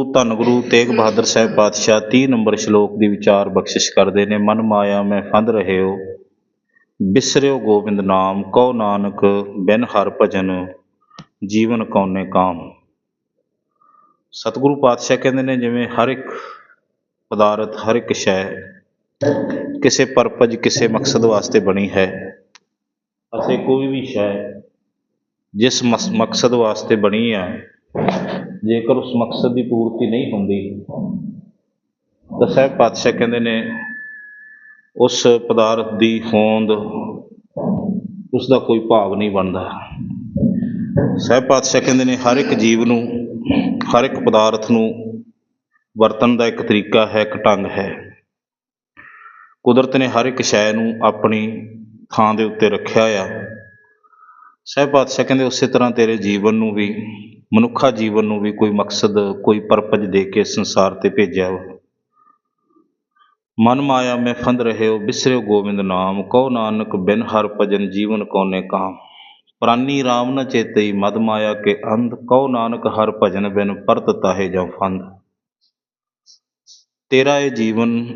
ਸਤਿਗੁਰੂ ਧੰਨ ਗੁਰੂ ਤੇਗ ਬਹਾਦਰ ਸਾਹਿਬ ਪਾਤਸ਼ਾਹ 30 ਨੰਬਰ ਸ਼ਲੋਕ ਦੀ ਵਿਚਾਰ ਬਖਸ਼ਿਸ਼ ਕਰਦੇ ਨੇ, ਮਨ ਮਾਇਆ ਮੈਂ ਫੰਦ ਰਹਿਓ, ਬਿਸਰਿਓ ਗੋਬਿੰਦ ਨਾਮ, ਕਉ ਨਾਨਕ ਬਿਨ ਹਰ ਭਜਨ, ਜੀਵਨ ਕਉਨੇ ਕਾਮ। ਸਤਿਗੁਰੂ ਪਾਤਸ਼ਾਹ ਕਹਿੰਦੇ ਨੇ, ਜਿਵੇਂ ਹਰ ਇੱਕ ਪਦਾਰਥ, ਹਰ ਇੱਕ ਸ਼ੈ ਕਿਸੇ ਪਰਪਸ ਕਿਸੇ ਮਕਸਦ ਵਾਸਤੇ ਬਣੀ ਹੈ, ਅਤੇ ਕੋਈ ਵੀ ਸ਼ੈ ਜਿਸ ਮਕਸਦ ਵਾਸਤੇ ਬਣੀ ਹੈ ਜੇਕਰ ਉਸ ਮਕਸਦ ਦੀ ਪੂਰਤੀ ਨਹੀਂ ਹੁੰਦੀ, ਤਾਂ ਸਾਹਿਬ ਪਾਤਸ਼ਾਹ ਕਹਿੰਦੇ ਨੇ, ਉਸ ਪਦਾਰਥ ਦੀ ਹੋਂਦ ਉਸ ਦਾ ਕੋਈ ਭਾਵ ਨਹੀਂ ਬਣਦਾ। ਸਾਹਿਬ ਪਾਤਸ਼ਾਹ ਕਹਿੰਦੇ ਨੇ, ਹਰ ਇੱਕ ਜੀਵ ਨੂੰ, ਹਰ ਇੱਕ ਪਦਾਰਥ ਨੂੰ ਵਰਤਣ ਦਾ ਇੱਕ ਤਰੀਕਾ ਹੈ, ਇੱਕ ਢੰਗ ਹੈ। ਕੁਦਰਤ ਨੇ ਹਰ ਇੱਕ ਸ਼ੈ ਨੂੰ ਆਪਣੀ ਥਾਂ ਦੇ ਉੱਤੇ ਰੱਖਿਆ ਆ। ਸਾਹਿਬ ਪਾਤਸ਼ਾਹ ਕਹਿੰਦੇ, ਉਸੇ ਤਰ੍ਹਾਂ ਤੇਰੇ ਜੀਵਨ ਨੂੰ ਵੀ ਮਨੁੱਖਾ ਜੀਵਨ ਨੂੰ ਵੀ ਕੋਈ ਮਕਸਦ, ਕੋਈ ਪਰਪਜ ਦੇ ਕੇ ਸੰਸਾਰ ਤੇ ਭੇਜਿਆ ਵਾ। ਮਨ ਮਾਇਆ, ਮੈਂ ਫੰਦ ਰਹਿਓ, ਬਿਸਰਿਓ ਗੋਬਿੰਦ ਨਾਮ, ਕਉ ਨਾਨਕ ਬਿਨ ਹਰ ਭਜਨ ਜੀਵਨ ਕੋਨੇ ਕਾਮ। ਪ੍ਰਾਨੀ RAM ਨ ਚੇਤਈ, ਮਦ ਮਾਇਆ ਕੇ ਅੰਧ, ਕਉ ਨਾਨਕ ਹਰ ਭਜਨ ਬਿਨ ਪਰਤ ਤਾਹੇ ਜਾਂ ਫੰਦ। ਤੇਰਾ ਇਹ ਜੀਵਨ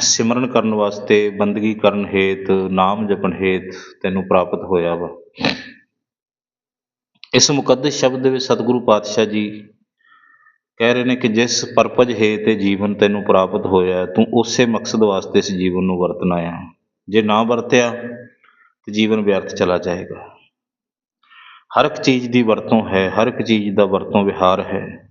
ਸਿਮਰਨ ਕਰਨ ਵਾਸਤੇ ਬੰਦਗੀ ਕਰਨ ਹੇਤ, ਨਾਮ ਜਪਣ ਹੇਤ ਤੈਨੂੰ ਪ੍ਰਾਪਤ ਹੋਇਆ ਵਾ। ਇਸ ਮੁਕੱਦਸ ਸ਼ਬਦ ਦੇ ਵਿੱਚ ਸਤਿਗੁਰੂ ਪਾਤਸ਼ਾਹ ਜੀ ਕਹਿ ਰਹੇ ਨੇ ਕਿ ਜਿਸ ਪਰਪਜ ਹੇਤ ਇਹ ਜੀਵਨ ਤੈਨੂੰ ਪ੍ਰਾਪਤ ਹੋਇਆ, ਤੂੰ ਉਸੇ ਮਕਸਦ ਵਾਸਤੇ ਇਸ ਜੀਵਨ ਨੂੰ ਵਰਤਣਾ ਆ ਜੇ ਨਾ ਵਰਤਿਆ, ਤੇ ਜੀਵਨ ਵਿਅਰਥ ਚਲਾ ਜਾਏਗਾ। ਹਰ ਇੱਕ ਚੀਜ਼ ਦੀ ਵਰਤੋਂ ਹੈ, ਹਰ ਇੱਕ ਚੀਜ਼ ਦਾ ਵਰਤੋਂ ਵਿਹਾਰ ਹੈ।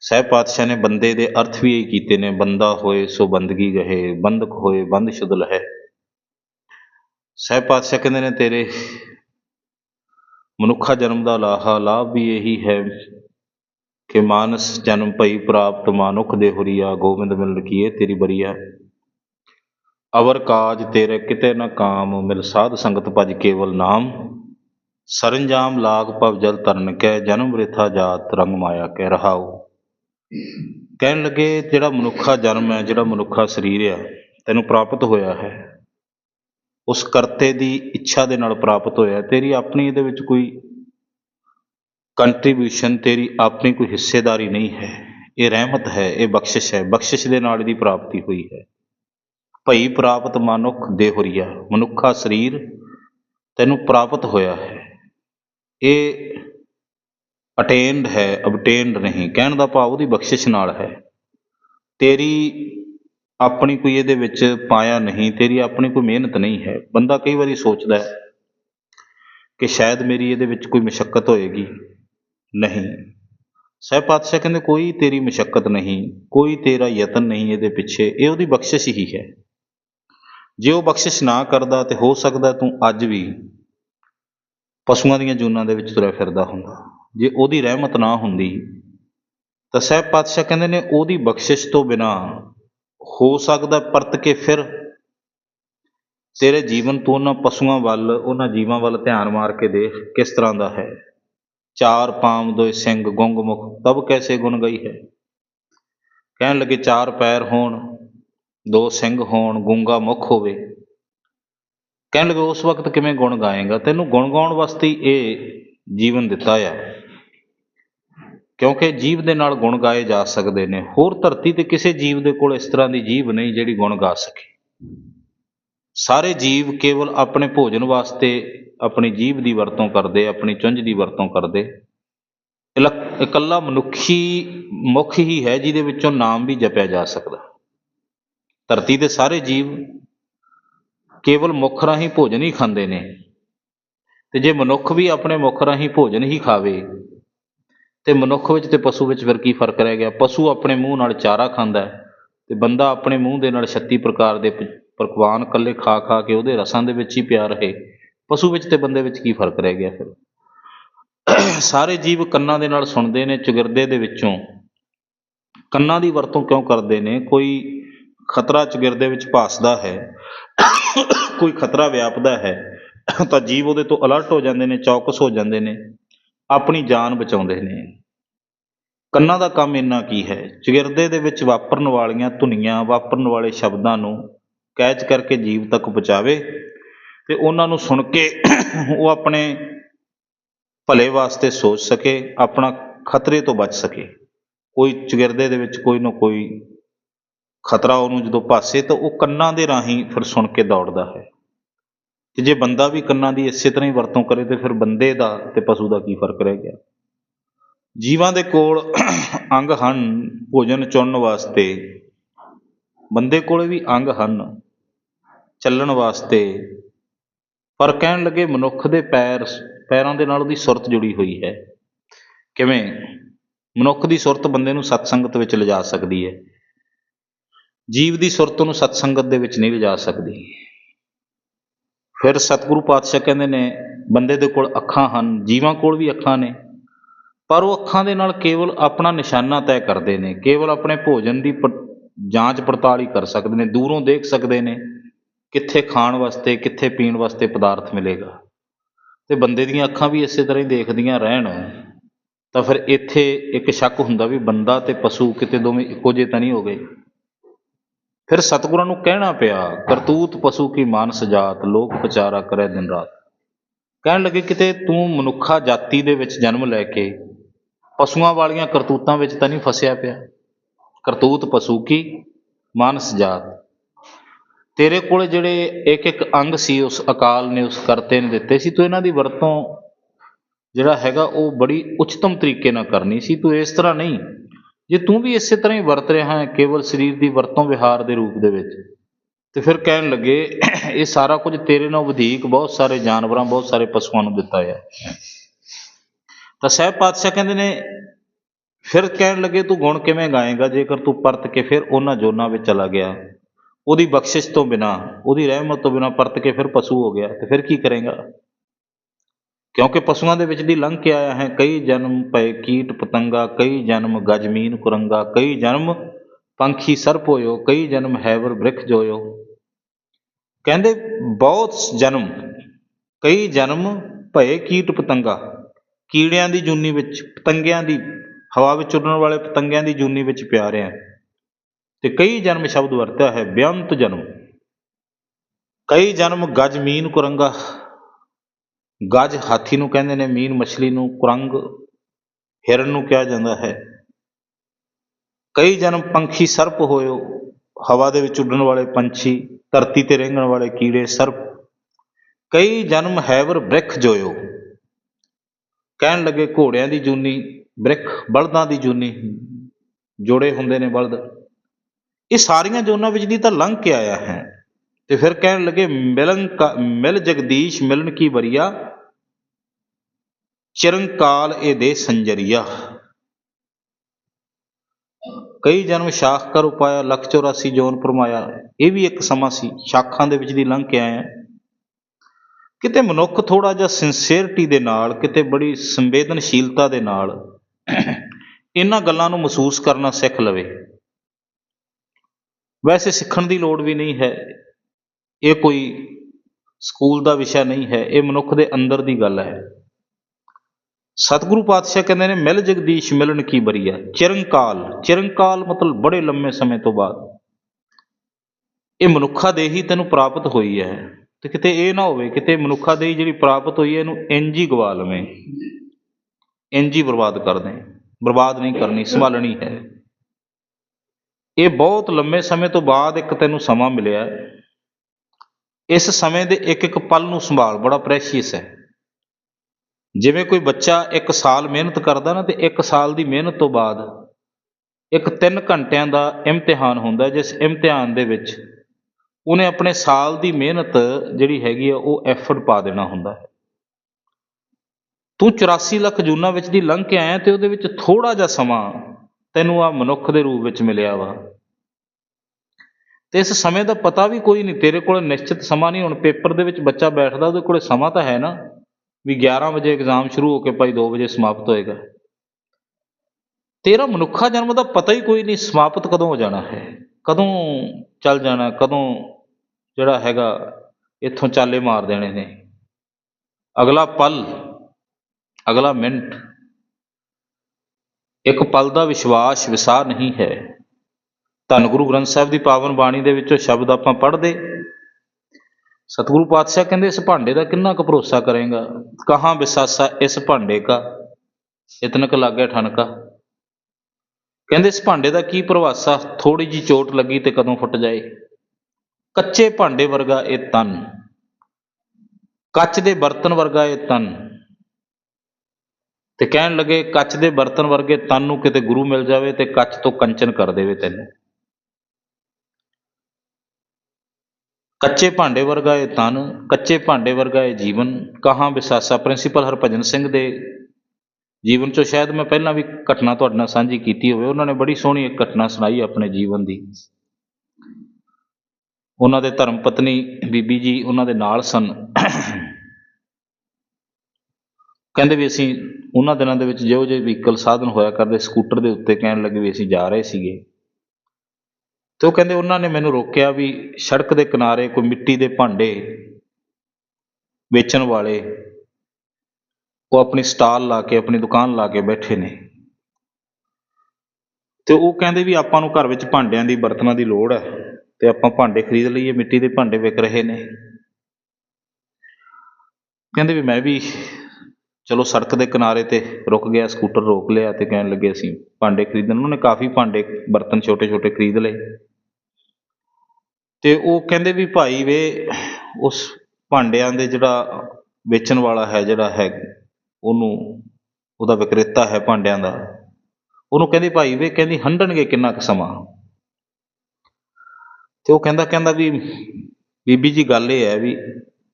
ਸਹਿਬ ਪਾਤਸ਼ਾਹ ਨੇ ਬੰਦੇ ਦੇ ਅਰਥ ਵੀ ਇਹ ਕੀਤੇ ਨੇ, ਬੰਦਾ ਹੋਏ ਸੋ ਬੰਦਗੀ ਗਹੇ ਬੰਦਕ ਹੋਏ ਬੰਦ ਸ਼ੁਦਲ ਹੈ। ਸਹਿਬ ਪਾਤਸ਼ਾਹ ਕਹਿੰਦੇ ਨੇ, ਤੇਰੇ ਮਨੁੱਖਾ ਜਨਮ ਦਾ ਲਾਹਾ, ਲਾਭ ਵੀ ਇਹੀ ਹੈ ਕਿ ਮਾਨਸ ਜਨਮ ਭਈ ਪ੍ਰਾਪਤ ਮਾਨੁਖ ਦੇ ਹੁਰੀਆ ਗੋਬਿੰਦ ਮਿਲ ਕੀਏ ਤੇਰੀ ਬਰੀਆ ਅਵਰ ਕਾਜ ਤੇਰੇ ਕਿਤੇ ਨਾ ਕਾਮ, ਮਿਲ ਸਾਧ ਸੰਗਤ ਭਜ ਕੇਵਲ ਨਾਮ। ਸਰੰਜਾਮ ਲਾਗ ਭਵ ਜਲ ਤਰਨ ਕੈ, ਜਨਮ ਵ੍ਰਿਥਾ ਜਾਤ ਰੰਗ ਮਾਇਆ ਕਹਿ ਰਹਾਓ ਕਹਿਣ ਲੱਗੇ, ਜਿਹੜਾ ਮਨੁੱਖਾ ਜਨਮ ਹੈ, ਜਿਹੜਾ ਮਨੁੱਖਾ ਸਰੀਰ ਆ, ਤੈਨੂੰ ਪ੍ਰਾਪਤ ਹੋਇਆ ਹੈ। ਉਸ ਕਰਤੇ ਦੀ ਇੱਛਾ ਦੇ ਨਾਲ ਪ੍ਰਾਪਤ ਹੋਇਆ। ਤੇਰੀ ਆਪਣੀ ਇਹਦੇ ਵਿੱਚ ਕੋਈ ਕੰਟਰੀਬਿਊਸ਼ਨ ਤੇਰੀ ਆਪਣੀ ਕੋਈ ਹਿੱਸੇਦਾਰੀ ਨਹੀਂ ਹੈ। ਇਹ ਰਹਿਮਤ ਹੈ, ਇਹ ਬਖਸ਼ਿਸ਼ ਹੈ। ਬਖਸ਼ਿਸ਼ ਦੇ ਨਾਲ ਇਹਦੀ ਪ੍ਰਾਪਤੀ ਹੋਈ ਹੈ। ਭਈ ਪ੍ਰਾਪਤ ਮਨੁੱਖ ਦੇ ਮਨੁੱਖਾ ਸਰੀਰ ਤੈਨੂੰ ਪ੍ਰਾਪਤ ਹੋਇਆ ਹੈ। ਇਹ ਅਟੇਨਡ ਹੈ ਅਬਟੇਨਡ ਨਹੀਂ। ਕਹਿਣ ਦਾ ਭਾਵ ਉਹਦੀ ਬਖਸ਼ਿਸ਼ ਨਾਲ ਹੈ। ਤੇਰੀ ਆਪਣੀ ਕੋਈ ਇਹਦੇ ਵਿੱਚ ਪਾਇਆ ਨਹੀਂ, ਤੇਰੀ ਆਪਣੀ ਕੋਈ ਮਿਹਨਤ ਨਹੀਂ ਹੈ। ਬੰਦਾ ਕਈ ਵਾਰੀ ਸੋਚਦਾ ਹੈ ਕਿ ਸ਼ਾਇਦ ਮੇਰੀ ਇਹਦੇ ਵਿੱਚ ਕੋਈ ਮੁਸ਼ਕਲ ਹੋਏਗੀ। ਨਹੀਂ। ਸਹਿਬ ਪਾਤਸ਼ਾਹ ਕਹਿੰਦੇ, ਕੋਈ ਤੇਰੀ ਮੁਸ਼ਕਲ ਨਹੀਂ, ਕੋਈ ਤੇਰਾ ਯਤਨ ਨਹੀਂ ਇਹਦੇ ਪਿੱਛੇ। ਇਹ ਉਹਦੀ ਬਖਸ਼ਿਸ਼ ਹੀ ਹੈ। ਜੇ ਉਹ ਬਖਸ਼ਿਸ਼ ਨਾ ਕਰਦਾ ਤੇ ਹੋ ਸਕਦਾ ਤੂੰ ਅੱਜ ਵੀ ਪਸ਼ੂਆਂ ਦੀਆਂ ਜੂਨਾਂ ਦੇ ਵਿੱਚ ਤੁਰਿਆ ਫਿਰਦਾ ਹੁੰਦਾ। ਜੇ ਉਹਦੀ ਰਹਿਮਤ ਨਾ ਹੁੰਦੀ, ਤਾਂ ਸਹਿਬ ਪਾਤਸ਼ਾਹ ਕਹਿੰਦੇ ਨੇ, ਉਹਦੀ ਬਖਸ਼ਿਸ਼ ਤੋਂ ਬਿਨਾ ਹੋ ਸਕਦਾ ਪਰਤ ਕੇ ਫਿਰ ਤੇਰੇ ਜੀਵਨ ਤੋਂ ਉਹਨਾਂ ਪਸ਼ੂਆਂ ਵੱਲ, ਉਹਨਾਂ ਜੀਵਾਂ ਵੱਲ ਧਿਆਨ ਮਾਰ ਕੇ ਦੇਖ ਕਿਸ ਤਰ੍ਹਾਂ ਦਾ ਹੈ। ਚਾਰ ਪਾਮ ਦੋਇ ਸਿੰਘ ਗੁੰਗ ਮੁਖ, ਤਬ ਕੈਸੇ ਗੁਣ ਗਈ ਹੈ। ਕਹਿਣ ਲੱਗੇ ਚਾਰ ਪੈਰ ਹੋਣ, ਦੋ ਸਿੰਘ ਹੋਣ, ਗੁੰਗਾ ਮੁਖ ਹੋਵੇ। ਕਹਿਣ ਲੱਗੇ ਉਸ ਵਕਤ ਕਿਵੇਂ ਗੁਣ ਗਾਏਗਾ? ਤੈਨੂੰ ਗੁਣ ਗਾਉਣ ਵਾਸਤੇ ਇਹ ਜੀਵਨ ਦਿੱਤਾ ਆ। ਕਿਉਂਕਿ ਜੀਵ ਦੇ ਨਾਲ ਗੁਣ ਗਾਏ ਜਾ ਸਕਦੇ ਨੇ। ਹੋਰ ਧਰਤੀ ਤੇ ਕਿਸੇ ਜੀਵ ਦੇ ਕੋਲ ਇਸ ਤਰ੍ਹਾਂ ਦੀ ਜੀਵ ਨਹੀਂ ਜਿਹੜੀ ਗੁਣ ਗਾ ਸਕੇ। ਸਾਰੇ ਜੀਵ ਕੇਵਲ ਆਪਣੇ ਭੋਜਨ ਵਾਸਤੇ ਆਪਣੀ ਜੀਵ ਦੀ ਵਰਤੋਂ ਕਰਦੇ, ਆਪਣੀ ਚੁੰਝ ਦੀ ਵਰਤੋਂ ਕਰਦੇ। ਇਕੱਲਾ ਮਨੁੱਖੀ, ਮੁੱਖ ਹੀ ਹੈ ਜਿਹਦੇ ਵਿੱਚੋਂ ਨਾਮ ਵੀ ਜਪਿਆ ਜਾ ਸਕਦਾ। ਧਰਤੀ ਦੇ ਸਾਰੇ ਜੀਵ ਕੇਵਲ ਮੁੱਖ ਰਾਹੀਂ ਭੋਜਨ ਹੀ ਖਾਂਦੇ ਨੇ। ਤੇ ਜੇ ਮਨੁੱਖ ਵੀ ਆਪਣੇ ਮੁੱਖ ਰਾਹੀਂ ਭੋਜਨ ਹੀ ਖਾਵੇ ਤੇ ਮਨੁੱਖ ਵਿੱਚ ਤੇ ਪਸ਼ੂ ਵਿੱਚ ਫਿਰ ਕੀ ਫ਼ਰਕ ਰਹਿ ਗਿਆ? ਪਸ਼ੂ ਆਪਣੇ ਮੂੰਹ ਨਾਲ ਚਾਰਾ ਖਾਂਦਾ ਹੈ ਤੇ ਬੰਦਾ ਆਪਣੇ ਮੂੰਹ ਦੇ ਨਾਲ 36 ਪ੍ਰਕਾਰ ਦੇ ਪਕਵਾਨ ਇਕੱਲੇ ਖਾ ਖਾ ਕੇ ਉਹਦੇ ਰਸਾਂ ਦੇ ਵਿੱਚ ਹੀ ਪਿਆ ਰਹੇ। ਪਸ਼ੂ ਵਿੱਚ ਤੇ ਬੰਦੇ ਵਿੱਚ ਕੀ ਫ਼ਰਕ ਰਹਿ ਗਿਆ ਫਿਰ? ਸਾਰੇ ਜੀਵ ਕੰਨਾਂ ਦੇ ਨਾਲ ਸੁਣਦੇ ਨੇ, ਚੁਗਿਰਦੇ ਦੇ ਵਿੱਚੋਂ। ਕੰਨਾਂ ਦੀ ਵਰਤੋਂ ਕਿਉਂ ਕਰਦੇ ਨੇ? ਕੋਈ ਖਤਰਾ ਚੁਗਿਰਦੇ ਵਿੱਚ ਭਾਸਦਾ ਹੈ, ਕੋਈ ਖਤਰਾ ਵਿਆਪਦਾ ਹੈ, ਤਾਂ ਜੀਵ ਉਹਦੇ ਤੋਂ ਅਲਰਟ ਹੋ ਜਾਂਦੇ ਨੇ, ਚੌਕਸ ਹੋ ਜਾਂਦੇ ਨੇ, ਆਪਣੀ ਜਾਨ ਬਚਾਉਂਦੇ ਨੇ। ਕੰਨਾਂ ਦਾ ਕੰਮ ਇੰਨਾ ਕੀ ਹੈ? ਚਗਿਰਦੇ ਦੇ ਵਿੱਚ ਵਾਪਰਨ ਵਾਲੀਆਂ ਧੁਨੀਆਂ, ਵਾਪਰਨ ਵਾਲੇ ਸ਼ਬਦਾਂ ਨੂੰ ਕੈਚ ਕਰਕੇ ਜੀਵ ਤੱਕ ਪਹੁੰਚਾਵੇ ਤੇ ਉਹਨਾਂ ਨੂੰ ਸੁਣ ਕੇ ਉਹ ਆਪਣੇ ਭਲੇ ਵਾਸਤੇ ਸੋਚ ਸਕੇ, ਆਪਣਾ ਖਤਰੇ ਤੋਂ ਬਚ ਸਕੇ। ਕੋਈ ਚਗਿਰਦੇ ਦੇ ਵਿੱਚ ਕੋਈ ਨਾ ਕੋਈ ਖਤਰਾ ਉਹਨੂੰ ਜਦੋਂ ਪਾਸੇ ਤਾਂ ਉਹ ਕੰਨਾਂ ਦੇ ਰਾਹੀਂ ਫਿਰ ਸੁਣ ਕੇ ਦੌੜਦਾ ਹੈ। ਤੇ ਜੇ ਬੰਦਾ ਵੀ ਕੰਨਾਂ ਦੀ ਇਸੇ ਤਰ੍ਹਾਂ ਹੀ ਵਰਤੋਂ ਕਰੇ ਤੇ ਫਿਰ ਬੰਦੇ ਦਾ ਤੇ ਪਸ਼ੂ ਦਾ ਕੀ ਫ਼ਰਕ ਰਹਿ ਗਿਆ? ਜੀਵਾਂ ਦੇ ਕੋਲ ਅੰਗ ਹਨ, ਭੋਜਨ ਚੁਣਨ ਵਾਸਤੇ। ਬੰਦੇ ਕੋਲ ਵੀ ਅੰਗ ਹਨ, ਚੱਲਣ ਵਾਸਤੇ। ਪਰ ਕਹਿਣ ਲੱਗੇ ਮਨੁੱਖ ਦੇ ਪੈਰ, ਪੈਰਾਂ ਦੇ ਨਾਲ ਉਹਦੀ ਸੁਰਤ ਜੁੜੀ ਹੋਈ ਹੈ। ਕਿਵੇਂ? ਮਨੁੱਖ ਦੀ ਸੁਰਤ ਬੰਦੇ ਨੂੰ ਸਤਸੰਗਤ ਵਿੱਚ ਲਿਜਾ ਸਕਦੀ ਹੈ। ਜੀਵ ਦੀ ਸੁਰਤ ਨੂੰ ਸਤਸੰਗਤ ਦੇ ਵਿੱਚ ਨਹੀਂ ਲਿਜਾ ਸਕਦੀ। ਫਿਰ ਸਤਿਗੁਰੂ ਪਾਤਸ਼ਾਹ ਕਹਿੰਦੇ ਨੇ, ਬੰਦੇ ਦੇ ਕੋਲ ਅੱਖਾਂ ਹਨ, ਜੀਵਾਂ ਕੋਲ ਵੀ ਅੱਖਾਂ ਨੇ। ਪਰ ਉਹ ਅੱਖਾਂ ਦੇ ਨਾਲ ਕੇਵਲ ਆਪਣਾ ਨਿਸ਼ਾਨਾ ਤੈਅ ਕਰਦੇ ਨੇ, ਕੇਵਲ ਆਪਣੇ ਭੋਜਨ ਦੀ ਪ- ਜਾਂਚ ਪੜਤਾਲ ਹੀ ਕਰ ਸਕਦੇ ਨੇ, ਦੂਰੋਂ ਦੇਖ ਸਕਦੇ ਨੇ ਕਿੱਥੇ ਖਾਣ ਵਾਸਤੇ, ਕਿੱਥੇ ਪੀਣ ਵਾਸਤੇ ਪਦਾਰਥ ਮਿਲੇਗਾ। ਤੇ ਬੰਦੇ ਦੀਆਂ ਅੱਖਾਂ ਵੀ ਇਸੇ ਤਰ੍ਹਾਂ ਹੀ ਦੇਖਦੀਆਂ ਰਹਿਣ, ਤਾਂ ਫਿਰ ਇੱਥੇ ਇੱਕ ਸ਼ੱਕ ਹੁੰਦਾ ਵੀ ਬੰਦਾ ਤੇ ਪਸ਼ੂ ਕਿਤੇ ਦੋਵੇਂ ਇੱਕੋ ਜਿਹੇ ਤਾਂ ਨਹੀਂ ਹੋ ਗਏ। ਫਿਰ ਸਤਿਗੁਰਾਂ ਨੂੰ ਕਹਿਣਾ ਪਿਆ, ਕਰਤੂਤ ਪਸ਼ੂ ਕੀ ਮਾਨਸ ਜਾਤ, ਲੋਕ ਵਿਚਾਰਾ ਕਰੇ ਦਿਨ ਰਾਤ। ਕਹਿਣ ਲੱਗੇ ਕਿਤੇ ਤੂੰ ਮਨੁੱਖਾ ਜਾਤੀ ਦੇ ਵਿੱਚ ਜਨਮ ਲੈ ਕੇ ਪਸ਼ੂਆਂ ਵਾਲੀਆਂ ਕਰਤੂਤਾਂ ਵਿੱਚ ਤਾਂ ਨਹੀਂ ਫਸਿਆ ਪਿਆ। ਕਰਤੂਤ ਪਸ਼ੂ ਕੀ? ਮਾਨਸ ਜਾਤ। ਤੇਰੇ ਕੋਲ ਜਿਹੜੇ ਇੱਕ ਇੱਕ ਅੰਗ ਸੀ, ਉਸ ਅਕਾਲ ਨੇ ਉਸ ਕਰਤੇ ਨੇ ਦਿੱਤੇ ਸੀ, ਤੂੰ ਇਹਨਾਂ ਦੀ ਵਰਤੋਂ ਜਿਹੜਾ ਹੈਗਾ ਉਹ ਬੜੀ ਉੱਚਤਮ ਤਰੀਕੇ ਨਾਲ ਕਰਨੀ ਸੀ, ਤੂੰ ਇਸ ਤਰ੍ਹਾਂ ਨਹੀਂ। ਜੇ ਤੂੰ ਵੀ ਇਸੇ ਤਰ੍ਹਾਂ ਹੀ ਵਰਤ ਰਿਹਾ ਹੈ, ਕੇਵਲ ਸਰੀਰ ਦੀ ਵਰਤੋਂ ਵਿਹਾਰ ਦੇ ਰੂਪ ਦੇ ਵਿੱਚ, ਤੇ ਫਿਰ ਕਹਿਣ ਲੱਗੇ, ਇਹ ਸਾਰਾ ਕੁਝ ਤੇਰੇ ਨਾਲ ਵਧੇਕ, ਬਹੁਤ ਸਾਰੇ ਜਾਨਵਰਾਂ, ਬਹੁਤ ਸਾਰੇ ਪਸ਼ੂਆਂ ਨੂੰ ਦਿੱਤਾ ਹੈ ਤਾਂ ਸਹਿਬ ਪਾਤਸ਼ਾਹ ਕਹਿੰਦੇ ਨੇ, ਫਿਰ ਕਹਿਣ ਲੱਗੇ, ਤੂੰ ਗੁਣ ਕਿਵੇਂ ਗਾਏਗਾ? ਜੇਕਰ ਤੂੰ ਪਰਤ ਕੇ ਫਿਰ ਉਹਨਾਂ ਜੋਨਾਂ ਵਿੱਚ ਚਲਾ ਗਿਆ, ਉਹਦੀ ਬਖਸ਼ਿਸ਼ ਤੋਂ ਬਿਨਾ, ਉਹਦੀ ਰਹਿਮਤ ਤੋਂ ਬਿਨਾ ਪਰਤ ਕੇ ਫਿਰ ਪਸ਼ੂ ਹੋ ਗਿਆ, ਤੇ ਫਿਰ ਕੀ ਕਰੇਗਾ? ਕਿਉਂਕਿ ਪਸ਼ੂਆਂ ਦੇ ਵਿੱਚ ਦੀ ਲੰਘ ਕੇ ਆਇਆ ਹੈ, ਕਈ ਜਨਮ ਪਏ ਕੀਟ ਪਤੰਗਾ, ਕਈ ਜਨਮ ਗਜਮੀਨ ਕੁਰੰਗਾ, ਕਈ ਜਨਮ ਪੰਖੀ ਸਰਪ ਹੋਇਓ, ਕਈ ਜਨਮ ਹੈਵਰ ਬ੍ਰਿਖ ਜੋਇਓ। ਕਹਿੰਦੇ, ਬਹੁਤ ਜਨਮ, ਕਈ ਜਨਮ ਭਏ ਕੀਟ ਪਤੰਗਾ ਕੀੜਿਆਂ ਦੀ ਜੂਨੀ ਵਿੱਚ, ਪਤੰਗਿਆਂ ਦੀ, ਹਵਾ ਵਿੱਚ ਉੱਡਣ ਵਾਲੇ ਪਤੰਗਿਆਂ ਦੀ ਜੂਨੀ ਵਿੱਚ ਪਿਆ ਰਿਹਾ। ਤੇ ਕਈ ਜਨਮ ਸ਼ਬਦ ਵਰਤਿਆ ਹੈ ਬੇਅੰਤ ਜਨਮ। ਕਈ ਜਨਮ ਗਜ ਮੀਨ ਕੁਰੰਗਾ। ਗਜ ਹਾਥੀ ਨੂੰ ਕਹਿੰਦੇ ਨੇ, ਮੀਨ ਮਛਲੀ ਨੂੰ ਕੁਰੰਗ, ਹਿਰਨ ਨੂੰ ਕਿਹਾ ਜਾਂਦਾ ਹੈ। ਕਈ ਜਨਮ ਪੰਖੀ ਸਰਪ ਹੋਇਓ, ਹਵਾ ਦੇ ਵਿੱਚ ਉੱਡਣ ਵਾਲੇ ਪੰਛੀ, ਧਰਤੀ ਤੇ ਰਹਿਣ ਵਾਲੇ ਕੀੜੇ ਸਰਪ। ਕਈ ਜਨਮ ਹੈਵਰ ਬ੍ਰਿਖ ਜੋਇਓ। ਕਹਿਣ ਲੱਗੇ ਘੋੜਿਆਂ ਦੀ ਜੂਨੀ, ਬ੍ਰਿਖ ਬਲਦਾਂ ਦੀ ਜੂਨੀ, ਜੋੜੇ ਹੁੰਦੇ ਨੇ ਬਲਦ। ਇਹ ਸਾਰੀਆਂ ਜੋਨਾਂ ਵਿੱਚ ਦੀ ਤਾਂ ਲੰਘ ਕੇ ਆਇਆ ਹੈ। ਤੇ ਫਿਰ ਕਹਿਣ ਲੱਗੇ, ਮਿਲਨ ਮਿਲ ਜਗਦੀਸ਼, ਮਿਲਨ ਕੀ ਬਰੀਆ ਚਿਰੰਕਾਲ ਇਹ ਦੇ ਸੰਜਰੀਆ। ਕਈ ਜਨਮ ਸ਼ਾਖ ਕਰ ਉਪਾਇਆ, ਲੱਖ 84 ਜੋਨ ਪਰਮਾਇਆ ਇਹ ਵੀ ਇੱਕ ਸਮਾਂ ਸੀ, ਸ਼ਾਖਾਂ ਦੇ ਵਿੱਚ ਦੀ ਲੰਘ ਕੇ ਆਇਆ। ਕਿਤੇ ਮਨੁੱਖ ਥੋੜਾ ਜਿਹਾ ਸਿੰਸੀਅਰਟੀ ਦੇ ਨਾਲ, ਕਿਤੇ ਬੜੀ ਸੰਵੇਦਨਸ਼ੀਲਤਾ ਦੇ ਨਾਲ ਇਹਨਾਂ ਗੱਲਾਂ ਨੂੰ ਮਹਿਸੂਸ ਕਰਨਾ ਸਿੱਖ ਲਵੇ। ਵੈਸੇ ਸਿੱਖਣ ਦੀ ਲੋੜ ਵੀ ਨਹੀਂ ਹੈ। ਇਹ ਕੋਈ ਸਕੂਲ ਦਾ ਵਿਸ਼ਾ ਨਹੀਂ ਹੈ, ਇਹ ਮਨੁੱਖ ਦੇ ਅੰਦਰ ਦੀ ਗੱਲ ਹੈ। ਸਤਿਗੁਰੂ ਪਾਤਸ਼ਾਹ ਕਹਿੰਦੇ ਨੇ, ਮਿਲ ਜਗਦੀਸ਼, ਮਿਲਣ ਕੀ ਬਰੀਆ? ਚਿਰੰਕਾਲ ਚਿਰੰਕਾਲ ਮਤਲਬ ਬੜੇ ਲੰਮੇ ਸਮੇਂ ਤੋਂ ਬਾਅਦ। ਇਹ ਮਨੁੱਖਾ ਦੇਹੀ ਤੈਨੂੰ ਪ੍ਰਾਪਤ ਹੋਈ ਹੈ। ਤੇ ਕਿਤੇ ਇਹ ਨਾ ਹੋਵੇ, ਕਿਤੇ ਮਨੁੱਖਾ ਦੇਹੀ ਜਿਹੜੀ ਪ੍ਰਾਪਤ ਹੋਈ ਹੈ ਇਹਨੂੰ ਇੰਜ ਹੀ ਗਵਾ ਲਵੇਂ। ਇੰਜ ਹੀ ਬਰਬਾਦ ਕਰ ਦੇ ਬਰਬਾਦ ਨਹੀਂ ਕਰਨੀ, ਸੰਭਾਲਣੀ ਹੈ। ਇਹ ਬਹੁਤ ਲੰਮੇ ਸਮੇਂ ਤੋਂ ਬਾਅਦ ਇੱਕ ਤੈਨੂੰ ਸਮਾਂ ਮਿਲਿਆ। ਇਸ ਸਮੇਂ ਦੇ ਇੱਕ ਇੱਕ ਪਲ ਨੂੰ ਸੰਭਾਲ, ਬੜਾ ਪ੍ਰੈਸ਼ੀਅਸ ਹੈ। ਜਿਵੇਂ ਕੋਈ ਬੱਚਾ ਇੱਕ ਸਾਲ ਮਿਹਨਤ ਕਰਦਾ ਨਾ, ਤੇ ਇੱਕ ਸਾਲ ਦੀ ਮਿਹਨਤ ਤੋਂ ਬਾਅਦ ਇੱਕ 3 ਘੰਟਿਆਂ ਦਾ ਇਮਤਿਹਾਨ ਹੁੰਦਾ, ਜਿਸ ਇਮਤਿਹਾਨ ਦੇ ਵਿੱਚ ਉਹਨੇ ਆਪਣੇ ਸਾਲ ਦੀ ਮਿਹਨਤ ਜਿਹੜੀ ਹੈਗੀ ਆ, ਉਹ ਐਫਰਟ ਪਾ ਦੇਣਾ ਹੁੰਦਾ ਹੈ। ਤੂੰ 84 ਲੱਖ ਜੂਨਾਂ ਵਿੱਚ ਦੀ ਲੰਘ ਕੇ ਆਇਆ ਤੇ ਉਹਦੇ ਵਿੱਚ ਥੋੜਾ ਜਿਹਾ ਸਮਾਂ ਤੈਨੂੰ ਆ ਮਨੁੱਖ ਦੇ ਰੂਪ ਵਿੱਚ ਮਿਲਿਆ ਵਾ। ਤੇ ਇਸ ਸਮੇਂ ਦਾ ਪਤਾ ਵੀ ਕੋਈ ਨਹੀਂ, ਤੇਰੇ ਕੋਲ ਨਿਸ਼ਚਿਤ ਸਮਾਂ ਨਹੀਂ, ਹੁਣ ਪੇਪਰ ਦੇ ਵਿੱਚ ਬੱਚਾ ਬੈਠਦਾ, ਉਹਦੇ ਕੋਲੇ ਸਮਾਂ ਤਾਂ ਹੈ ਨਾ, ਵੀ 11 ਵਜੇ ਐਗਜ਼ਾਮ ਸ਼ੁਰੂ ਹੋ ਕੇ ਭਾਈ 2 ਵਜੇ ਸਮਾਪਤ ਹੋਏਗਾ। ਤੇਰਾ ਮਨੁੱਖਾ ਜਨਮ ਦਾ ਪਤਾ ਹੀ ਕੋਈ ਨਹੀਂ, ਸਮਾਪਤ ਕਦੋਂ ਹੋ ਜਾਣਾ ਹੈ? ਕਦੋਂ ਚੱਲ ਜਾਣਾ, ਕਦੋਂ ਜਿਹੜਾ ਹੈਗਾ, ਇੱਥੋਂ ਚਾਲੇ ਮਾਰ ਦੇਣੇ ਨੇ। ਅਗਲਾ ਪਲ, ਅਗਲਾ ਮਿੰਟ। ਇੱਕ ਪਲ ਦਾ ਵਿਸ਼ਵਾਸ ਵਿਸਾ ਨਹੀਂ ਹੈ। ਧੰਨ ਗੁਰੂ ਗ੍ਰੰਥ ਸਾਹਿਬ ਦੀ ਪਾਵਨ ਬਾਣੀ ਦੇ ਵਿੱਚੋਂ ਸ਼ਬਦ ਆਪਾਂ ਪੜ੍ਹਦੇ। ਸਤਿਗੁਰੂ ਪਾਤਸ਼ਾਹ ਕਹਿੰਦੇ, ਇਸ ਭਾਂਡੇ ਦਾ ਕਿੰਨਾ ਕੁ ਭਰੋਸਾ ਕਰੇਗਾ? ਕਹਾਂ ਵਿਸਾਸਾ ਇਸ ਭਾਂਡੇ ਕਾ? ਇਤਨਕ ਲਾਗੇ ਠਣਕਾ ਕਹਿੰਦੇ, ਇਸ ਭਾਂਡੇ ਦਾ ਕੀ ਪ੍ਰਭਾਸਾ ਥੋੜੀ ਜੀ ਚੋਟ ਲੱਗੀ ਤੇ ਕਦੋਂ ਫੁੱਟ ਜਾਏ? ਕੱਚੇ ਭਾਂਡੇ ਵਰਗਾ ਇਹ ਤਨ, ਕੱਚ ਦੇ ਬਰਤਨ ਵਰਗਾ ਇਹ ਤਨ। ਤੇ ਕਹਿਣ ਲੱਗੇ, ਕੱਚ ਦੇ ਬਰਤਨ ਵਰਗੇ ਤਨ ਨੂੰ ਕਿਤੇ ਗੁਰੂ ਮਿਲ ਜਾਵੇ ਤੇ ਕੱਚ ਤੋਂ ਕੰਚਨ ਕਰ ਦੇਵੇ ਤੈਨੂੰ। ਕੱਚੇ ਭਾਂਡੇ ਵਰਗਾ ਇਹ ਤਨ, ਕੱਚੇ ਭਾਂਡੇ ਵਰਗਾ ਇਹ ਜੀਵਨ, ਕਹਾਂ ਵਿਸਾਸਾ ਪ੍ਰਿੰਸੀਪਲ ਹਰਭਜਨ ਸਿੰਘ ਦੇ ਜੀਵਨ ਚੋਂ ਸ਼ਾਇਦ ਮੈਂ ਪਹਿਲਾਂ ਵੀ ਘਟਨਾ ਤੁਹਾਡੇ ਨਾਲ ਸਾਂਝੀ ਕੀਤੀ ਹੋਵੇ, ਉਹਨਾਂ ਨੇ ਬੜੀ ਸੋਹਣੀ ਇੱਕ ਘਟਨਾ ਸੁਣਾਈ ਆਪਣੇ ਜੀਵਨ ਦੀ। ਉਹਨਾਂ ਦੇ ਧਰਮ ਪਤਨੀ ਬੀਬੀ ਜੀ ਉਹਨਾਂ ਦੇ ਨਾਲ ਸਨ। ਕਹਿੰਦੇ ਵੀ ਅਸੀਂ ਉਹਨਾਂ ਦਿਨਾਂ ਦੇ ਵਿੱਚ ਜਿਹੋ ਜਿਹੇ ਵਹੀਕਲ ਸਾਧਨ ਹੋਇਆ ਕਰਦੇ, ਸਕੂਟਰ ਦੇ ਉੱਤੇ ਕਹਿਣ ਲੱਗੇ ਵੀ ਅਸੀਂ ਜਾ ਰਹੇ ਸੀਗੇ। ਤੇ ਉਹ ਕਹਿੰਦੇ ਉਹਨਾਂ ਨੇ ਮੈਨੂੰ ਰੋਕਿਆ ਵੀ ਸੜਕ ਦੇ ਕਿਨਾਰੇ ਕੋਈ ਮਿੱਟੀ ਦੇ ਭਾਂਡੇ ਵੇਚਣ ਵਾਲੇ ਉਹ ਆਪਣੀ ਸਟਾਲ ਲਾ ਕੇ, ਆਪਣੀ ਦੁਕਾਨ ਲਾ ਕੇ ਬੈਠੇ ਨੇ। ਤੇ ਉਹ ਕਹਿੰਦੇ ਵੀ ਆਪਾਂ ਨੂੰ ਘਰ ਵਿੱਚ ਭਾਂਡਿਆਂ ਦੀ, ਬਰਤਨਾਂ ਦੀ ਲੋੜ ਹੈ। ਤੇ ਆਪਾਂ ਭਾਂਡੇ ਖਰੀਦ ਲਈਏ, ਮਿੱਟੀ ਦੇ ਭਾਂਡੇ ਵਿਕ ਰਹੇ ਨੇ। ਕਹਿੰਦੇ ਵੀ ਮੈਂ ਵੀ ਚਲੋ ਸੜਕ ਦੇ ਕਿਨਾਰੇ ਤੇ ਰੁਕ ਗਿਆ, ਸਕੂਟਰ ਰੋਕ ਲਿਆ ਤੇ ਕਹਿਣ ਲੱਗੇ ਅਸੀਂ ਭਾਂਡੇ ਖਰੀਦਣ। ਉਹਨਾਂ ਨੇ ਕਾਫੀ ਭਾਂਡੇ, ਬਰਤਨ ਛੋਟੇ ਛੋਟੇ ਖਰੀਦ ਲਏ। ਤੇ ਉਹ ਕਹਿੰਦੇ ਵੀ ਭਾਈ ਵੇ, ਉਸ ਭਾਂਡਿਆਂ ਦੇ ਜਿਹੜਾ ਵੇਚਣ ਵਾਲਾ ਹੈ, ਜਿਹੜਾ ਹੈ, ਉਹਨੂੰ, ਉਹਦਾ ਵਿਕਰੇਤਾ ਹੈ ਭਾਂਡਿਆਂ ਦਾ। ਉਹਨੂੰ ਕਹਿੰਦੀ ਭਾਈ ਵੇ, ਕਹਿੰਦੀ ਹੰਡਣਗੇ ਕਿੰਨਾ ਕੁ ਸਮਾਂ? ਤੇ ਉਹ ਕਹਿੰਦਾ ਕਹਿੰਦਾ ਵੀ ਬੀਬੀ ਜੀ ਗੱਲ ਇਹ ਹੈ ਵੀ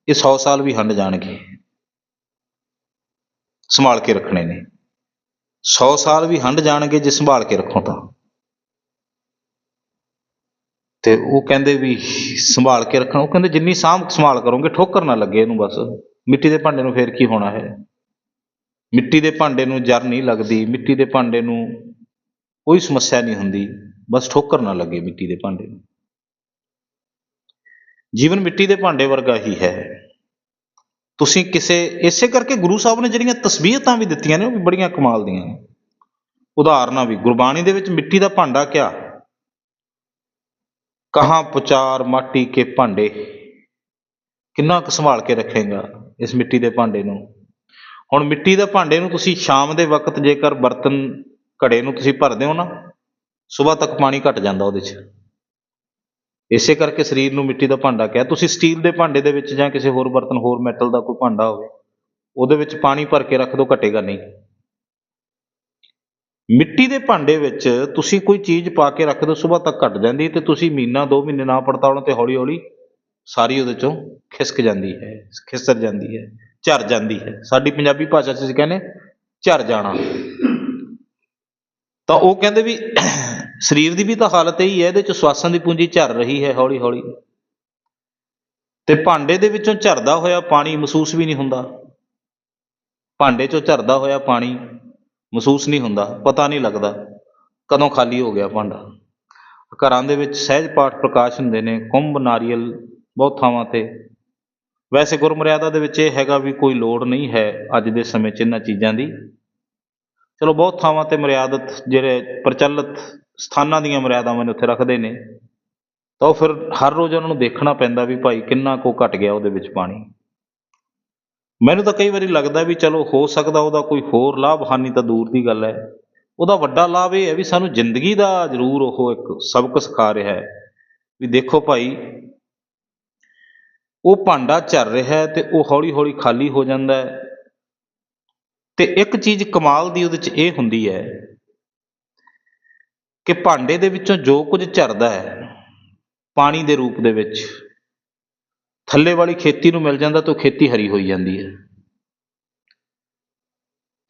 ਇਹ 100 ਸਾਲ ਵੀ ਹੰਡ ਜਾਣਗੇ, ਸੰਭਾਲ ਕੇ ਰੱਖਣੇ ਨੇ। 100 ਸਾਲ ਵੀ ਹੰਡ ਜਾਣਗੇ ਜੇ ਸੰਭਾਲ ਕੇ ਰੱਖੋ ਤਾਂ। ਤੇ ਉਹ ਕਹਿੰਦੇ ਵੀ ਸੰਭਾਲ ਕੇ ਰੱਖਣਾ, ਉਹ ਕਹਿੰਦੇ ਜਿੰਨੀ ਸਾਂਭ ਸੰਭਾਲ ਕਰੋਗੇ, ਠੋਕਰ ਨਾ ਲੱਗੇ ਇਹਨੂੰ ਬਸ। ਮਿੱਟੀ ਦੇ ਭਾਂਡੇ ਨੂੰ ਫੇਰ ਕੀ ਹੋਣਾ ਹੈ? ਮਿੱਟੀ ਦੇ ਭਾਂਡੇ ਨੂੰ ਜਰ ਨਹੀਂ ਲੱਗਦੀ, ਮਿੱਟੀ ਦੇ ਭਾਂਡੇ ਨੂੰ ਕੋਈ ਸਮੱਸਿਆ ਨਹੀਂ ਹੁੰਦੀ, ਬਸ ਠੋਕਰ ਨਾ ਲੱਗੇ ਮਿੱਟੀ ਦੇ ਭਾਂਡੇ ਨੂੰ। ਜੀਵਨ ਮਿੱਟੀ ਦੇ ਭਾਂਡੇ ਵਰਗਾ ਹੀ ਹੈ। ਤੁਸੀਂ ਕਿਸੇ, ਇਸੇ ਕਰਕੇ ਗੁਰੂ ਸਾਹਿਬ ਨੇ ਜਿਹੜੀਆਂ ਤਸਬੀਹਤਾਂ ਵੀ ਦਿੱਤੀਆਂ ਨੇ, ਉਹ ਵੀ ਬੜੀਆਂ ਕਮਾਲ ਦੀਆਂ ਨੇ। ਉਦਾਹਰਨਾਂ ਵੀ, ਗੁਰਬਾਣੀ ਦੇ ਵਿੱਚ ਮਿੱਟੀ ਦਾ ਭਾਂਡਾ ਕਿਆ? ਕਹਾਂ ਪੁਚਾਰ ਮਾਟੀ ਕੇ ਭਾਂਡੇ। ਕਿੰਨਾ ਕੁ ਸੰਭਾਲ ਕੇ ਰੱਖੇਗਾ ਇਸ ਮਿੱਟੀ ਦੇ ਭਾਂਡੇ ਨੂੰ? ਹੁਣ ਮਿੱਟੀ ਦੇ ਭਾਂਡੇ ਨੂੰ ਤੁਸੀਂ ਸ਼ਾਮ ਦੇ ਵਕਤ ਜੇਕਰ ਬਰਤਨ ਘੜੇ ਨੂੰ ਤੁਸੀਂ ਭਰਦੇ ਹੋ ਨਾ, ਸਵੇਰ ਤੱਕ ਪਾਣੀ ਘਟ ਜਾਂਦਾ ਉਹਦੇ 'ਚ। ਇਸੇ ਕਰਕੇ ਸਰੀਰ ਨੂੰ ਮਿੱਟੀ ਦਾ ਭਾਂਡਾ ਕਿਹਾ। ਤੁਸੀਂ ਸਟੀਲ ਦੇ ਭਾਂਡੇ ਦੇ ਵਿੱਚ ਜਾਂ ਕਿਸੇ ਹੋਰ ਬਰਤਨ, ਹੋਰ ਮੈਟਲ ਦਾ ਕੋਈ ਭਾਂਡਾ ਹੋਵੇ, ਉਹਦੇ ਵਿੱਚ ਪਾਣੀ ਭਰ ਕੇ ਰੱਖ ਦਿਓ, ਘਟੇਗਾ ਨਹੀਂ। ਮਿੱਟੀ ਦੇ ਭਾਂਡੇ ਵਿੱਚ ਤੁਸੀਂ ਕੋਈ ਚੀਜ਼ ਪਾ ਕੇ ਰੱਖ ਦਿਓ, ਸਵੇਰ ਤੱਕ ਘਟ ਜਾਂਦੀ ਹੈ ਤੇ ਤੁਸੀਂ ਮਹੀਨਾ, ਦੋ ਮਹੀਨੇ ਨਾ ਪੜਤਾਉਣ ਤੇ ਹੌਲੀ ਹੌਲੀ ਸਾਰੀ ਉਹਦੇ ਚੋਂ ਖਿਸਕ ਜਾਂਦੀ ਹੈ, ਖਿਸਰ ਜਾਂਦੀ ਹੈ, ਝਰ ਜਾਂਦੀ ਹੈ। ਸਾਡੀ ਪੰਜਾਬੀ ਭਾਸ਼ਾ 'ਚ ਅਸੀਂ ਕਹਿੰਦੇ ਝਰ ਜਾਣਾ। ਤਾਂ ਉਹ ਕਹਿੰਦੇ ਵੀ ਸਰੀਰ ਦੀ ਵੀ ਤਾਂ ਹਾਲਤ ਇਹੀ ਹੈ, ਇਹਦੇ 'ਚ ਸਵਾਸਾਂ ਦੀ ਪੂੰਜੀ ਝਰ ਰਹੀ ਹੈ ਹੌਲੀ ਹੌਲੀ ਤੇ ਭਾਂਡੇ ਦੇ ਵਿੱਚੋਂ ਝਰਦਾ ਹੋਇਆ ਪਾਣੀ ਮਹਿਸੂਸ ਵੀ ਨਹੀਂ ਹੁੰਦਾ। ਭਾਂਡੇ 'ਚੋਂ ਝਰਦਾ ਹੋਇਆ ਪਾਣੀ ਮਹਿਸੂਸ ਨਹੀਂ ਹੁੰਦਾ, ਪਤਾ ਨਹੀਂ ਲੱਗਦਾ ਕਦੋਂ ਖਾਲੀ ਹੋ ਗਿਆ ਭਾਂਡਾ। ਘਰਾਂ ਦੇ ਵਿੱਚ ਸਹਿਜ ਪਾਠ ਪ੍ਰਕਾਸ਼ ਹੁੰਦੇ ਨੇ, ਕੁੰਭ, ਨਾਰੀਅਲ ਬਹੁਤ ਥਾਵਾਂ ਤੇ। ਵੈਸੇ ਗੁਰਮਰਿਆਦਾ ਦੇ ਵਿੱਚ ਇਹ ਹੈਗਾ ਵੀ ਕੋਈ ਲੋੜ ਨਹੀਂ ਹੈ ਅੱਜ ਦੇ ਸਮੇਂ 'ਚ ਇਹਨਾਂ ਚੀਜ਼ਾਂ ਦੀ। ਚਲੋ ਬਹੁਤ ਥਾਵਾਂ ਤੇ ਮਰਿਆਦਤ ਜਿਹੜੇ ਪ੍ਰਚਲਿਤ ਸਥਾਨਾਂ ਦੀਆਂ ਮਰਿਆਦਾਵਾਂ ਨੇ ਉੱਥੇ ਰੱਖਦੇ ਨੇ। ਤਾਂ ਉਹ ਫਿਰ ਹਰ ਰੋਜ਼ ਉਹਨਾਂ ਨੂੰ ਦੇਖਣਾ ਪੈਂਦਾ ਵੀ ਭਾਈ ਕਿੰਨਾ ਕੁ ਘਟ ਗਿਆ ਉਹਦੇ ਵਿੱਚ ਪਾਣੀ। ਮੈਨੂੰ ਤਾਂ ਕਈ ਵਾਰੀ ਲੱਗਦਾ ਵੀ ਚਲੋ ਹੋ ਸਕਦਾ ਉਹਦਾ ਕੋਈ ਹੋਰ ਲਾਭ ਹਾਨੀ ਤਾਂ ਦੂਰ ਦੀ ਗੱਲ ਹੈ। ਉਹਦਾ ਵੱਡਾ ਲਾਭ ਇਹ ਹੈ ਵੀ ਸਾਨੂੰ ਜ਼ਿੰਦਗੀ ਦਾ ਜ਼ਰੂਰ ਉਹ ਇੱਕ ਸਬਕ ਸਿਖਾ ਰਿਹਾ ਹੈ ਵੀ ਦੇਖੋ ਭਾਈ, ਉਹ ਭਾਂਡਾ ਝਰ ਰਿਹਾ ਹੈ ਤੇ ਉਹ ਹੌਲੀ ਹੌਲੀ ਖਾਲੀ ਹੋ ਜਾਂਦਾ ਹੈ। ਤੇ ਇੱਕ ਚੀਜ਼ ਕਮਾਲ ਦੀ ਉਹਦੇ 'ਚ ਇਹ ਹੁੰਦੀ ਹੈ ਕਿ ਭਾਂਡੇ ਦੇ ਵਿੱਚੋਂ ਜੋ ਕੁਝ ਝਰਦਾ ਹੈ, ਪਾਣੀ ਦੇ ਰੂਪ ਦੇ ਵਿੱਚ, ਥੱਲੇ ਵਾਲੀ ਖੇਤੀ ਨੂੰ ਮਿਲ ਜਾਂਦਾ ਤਾਂ ਉਹ ਖੇਤੀ ਹਰੀ ਹੋਈ ਜਾਂਦੀ ਹੈ।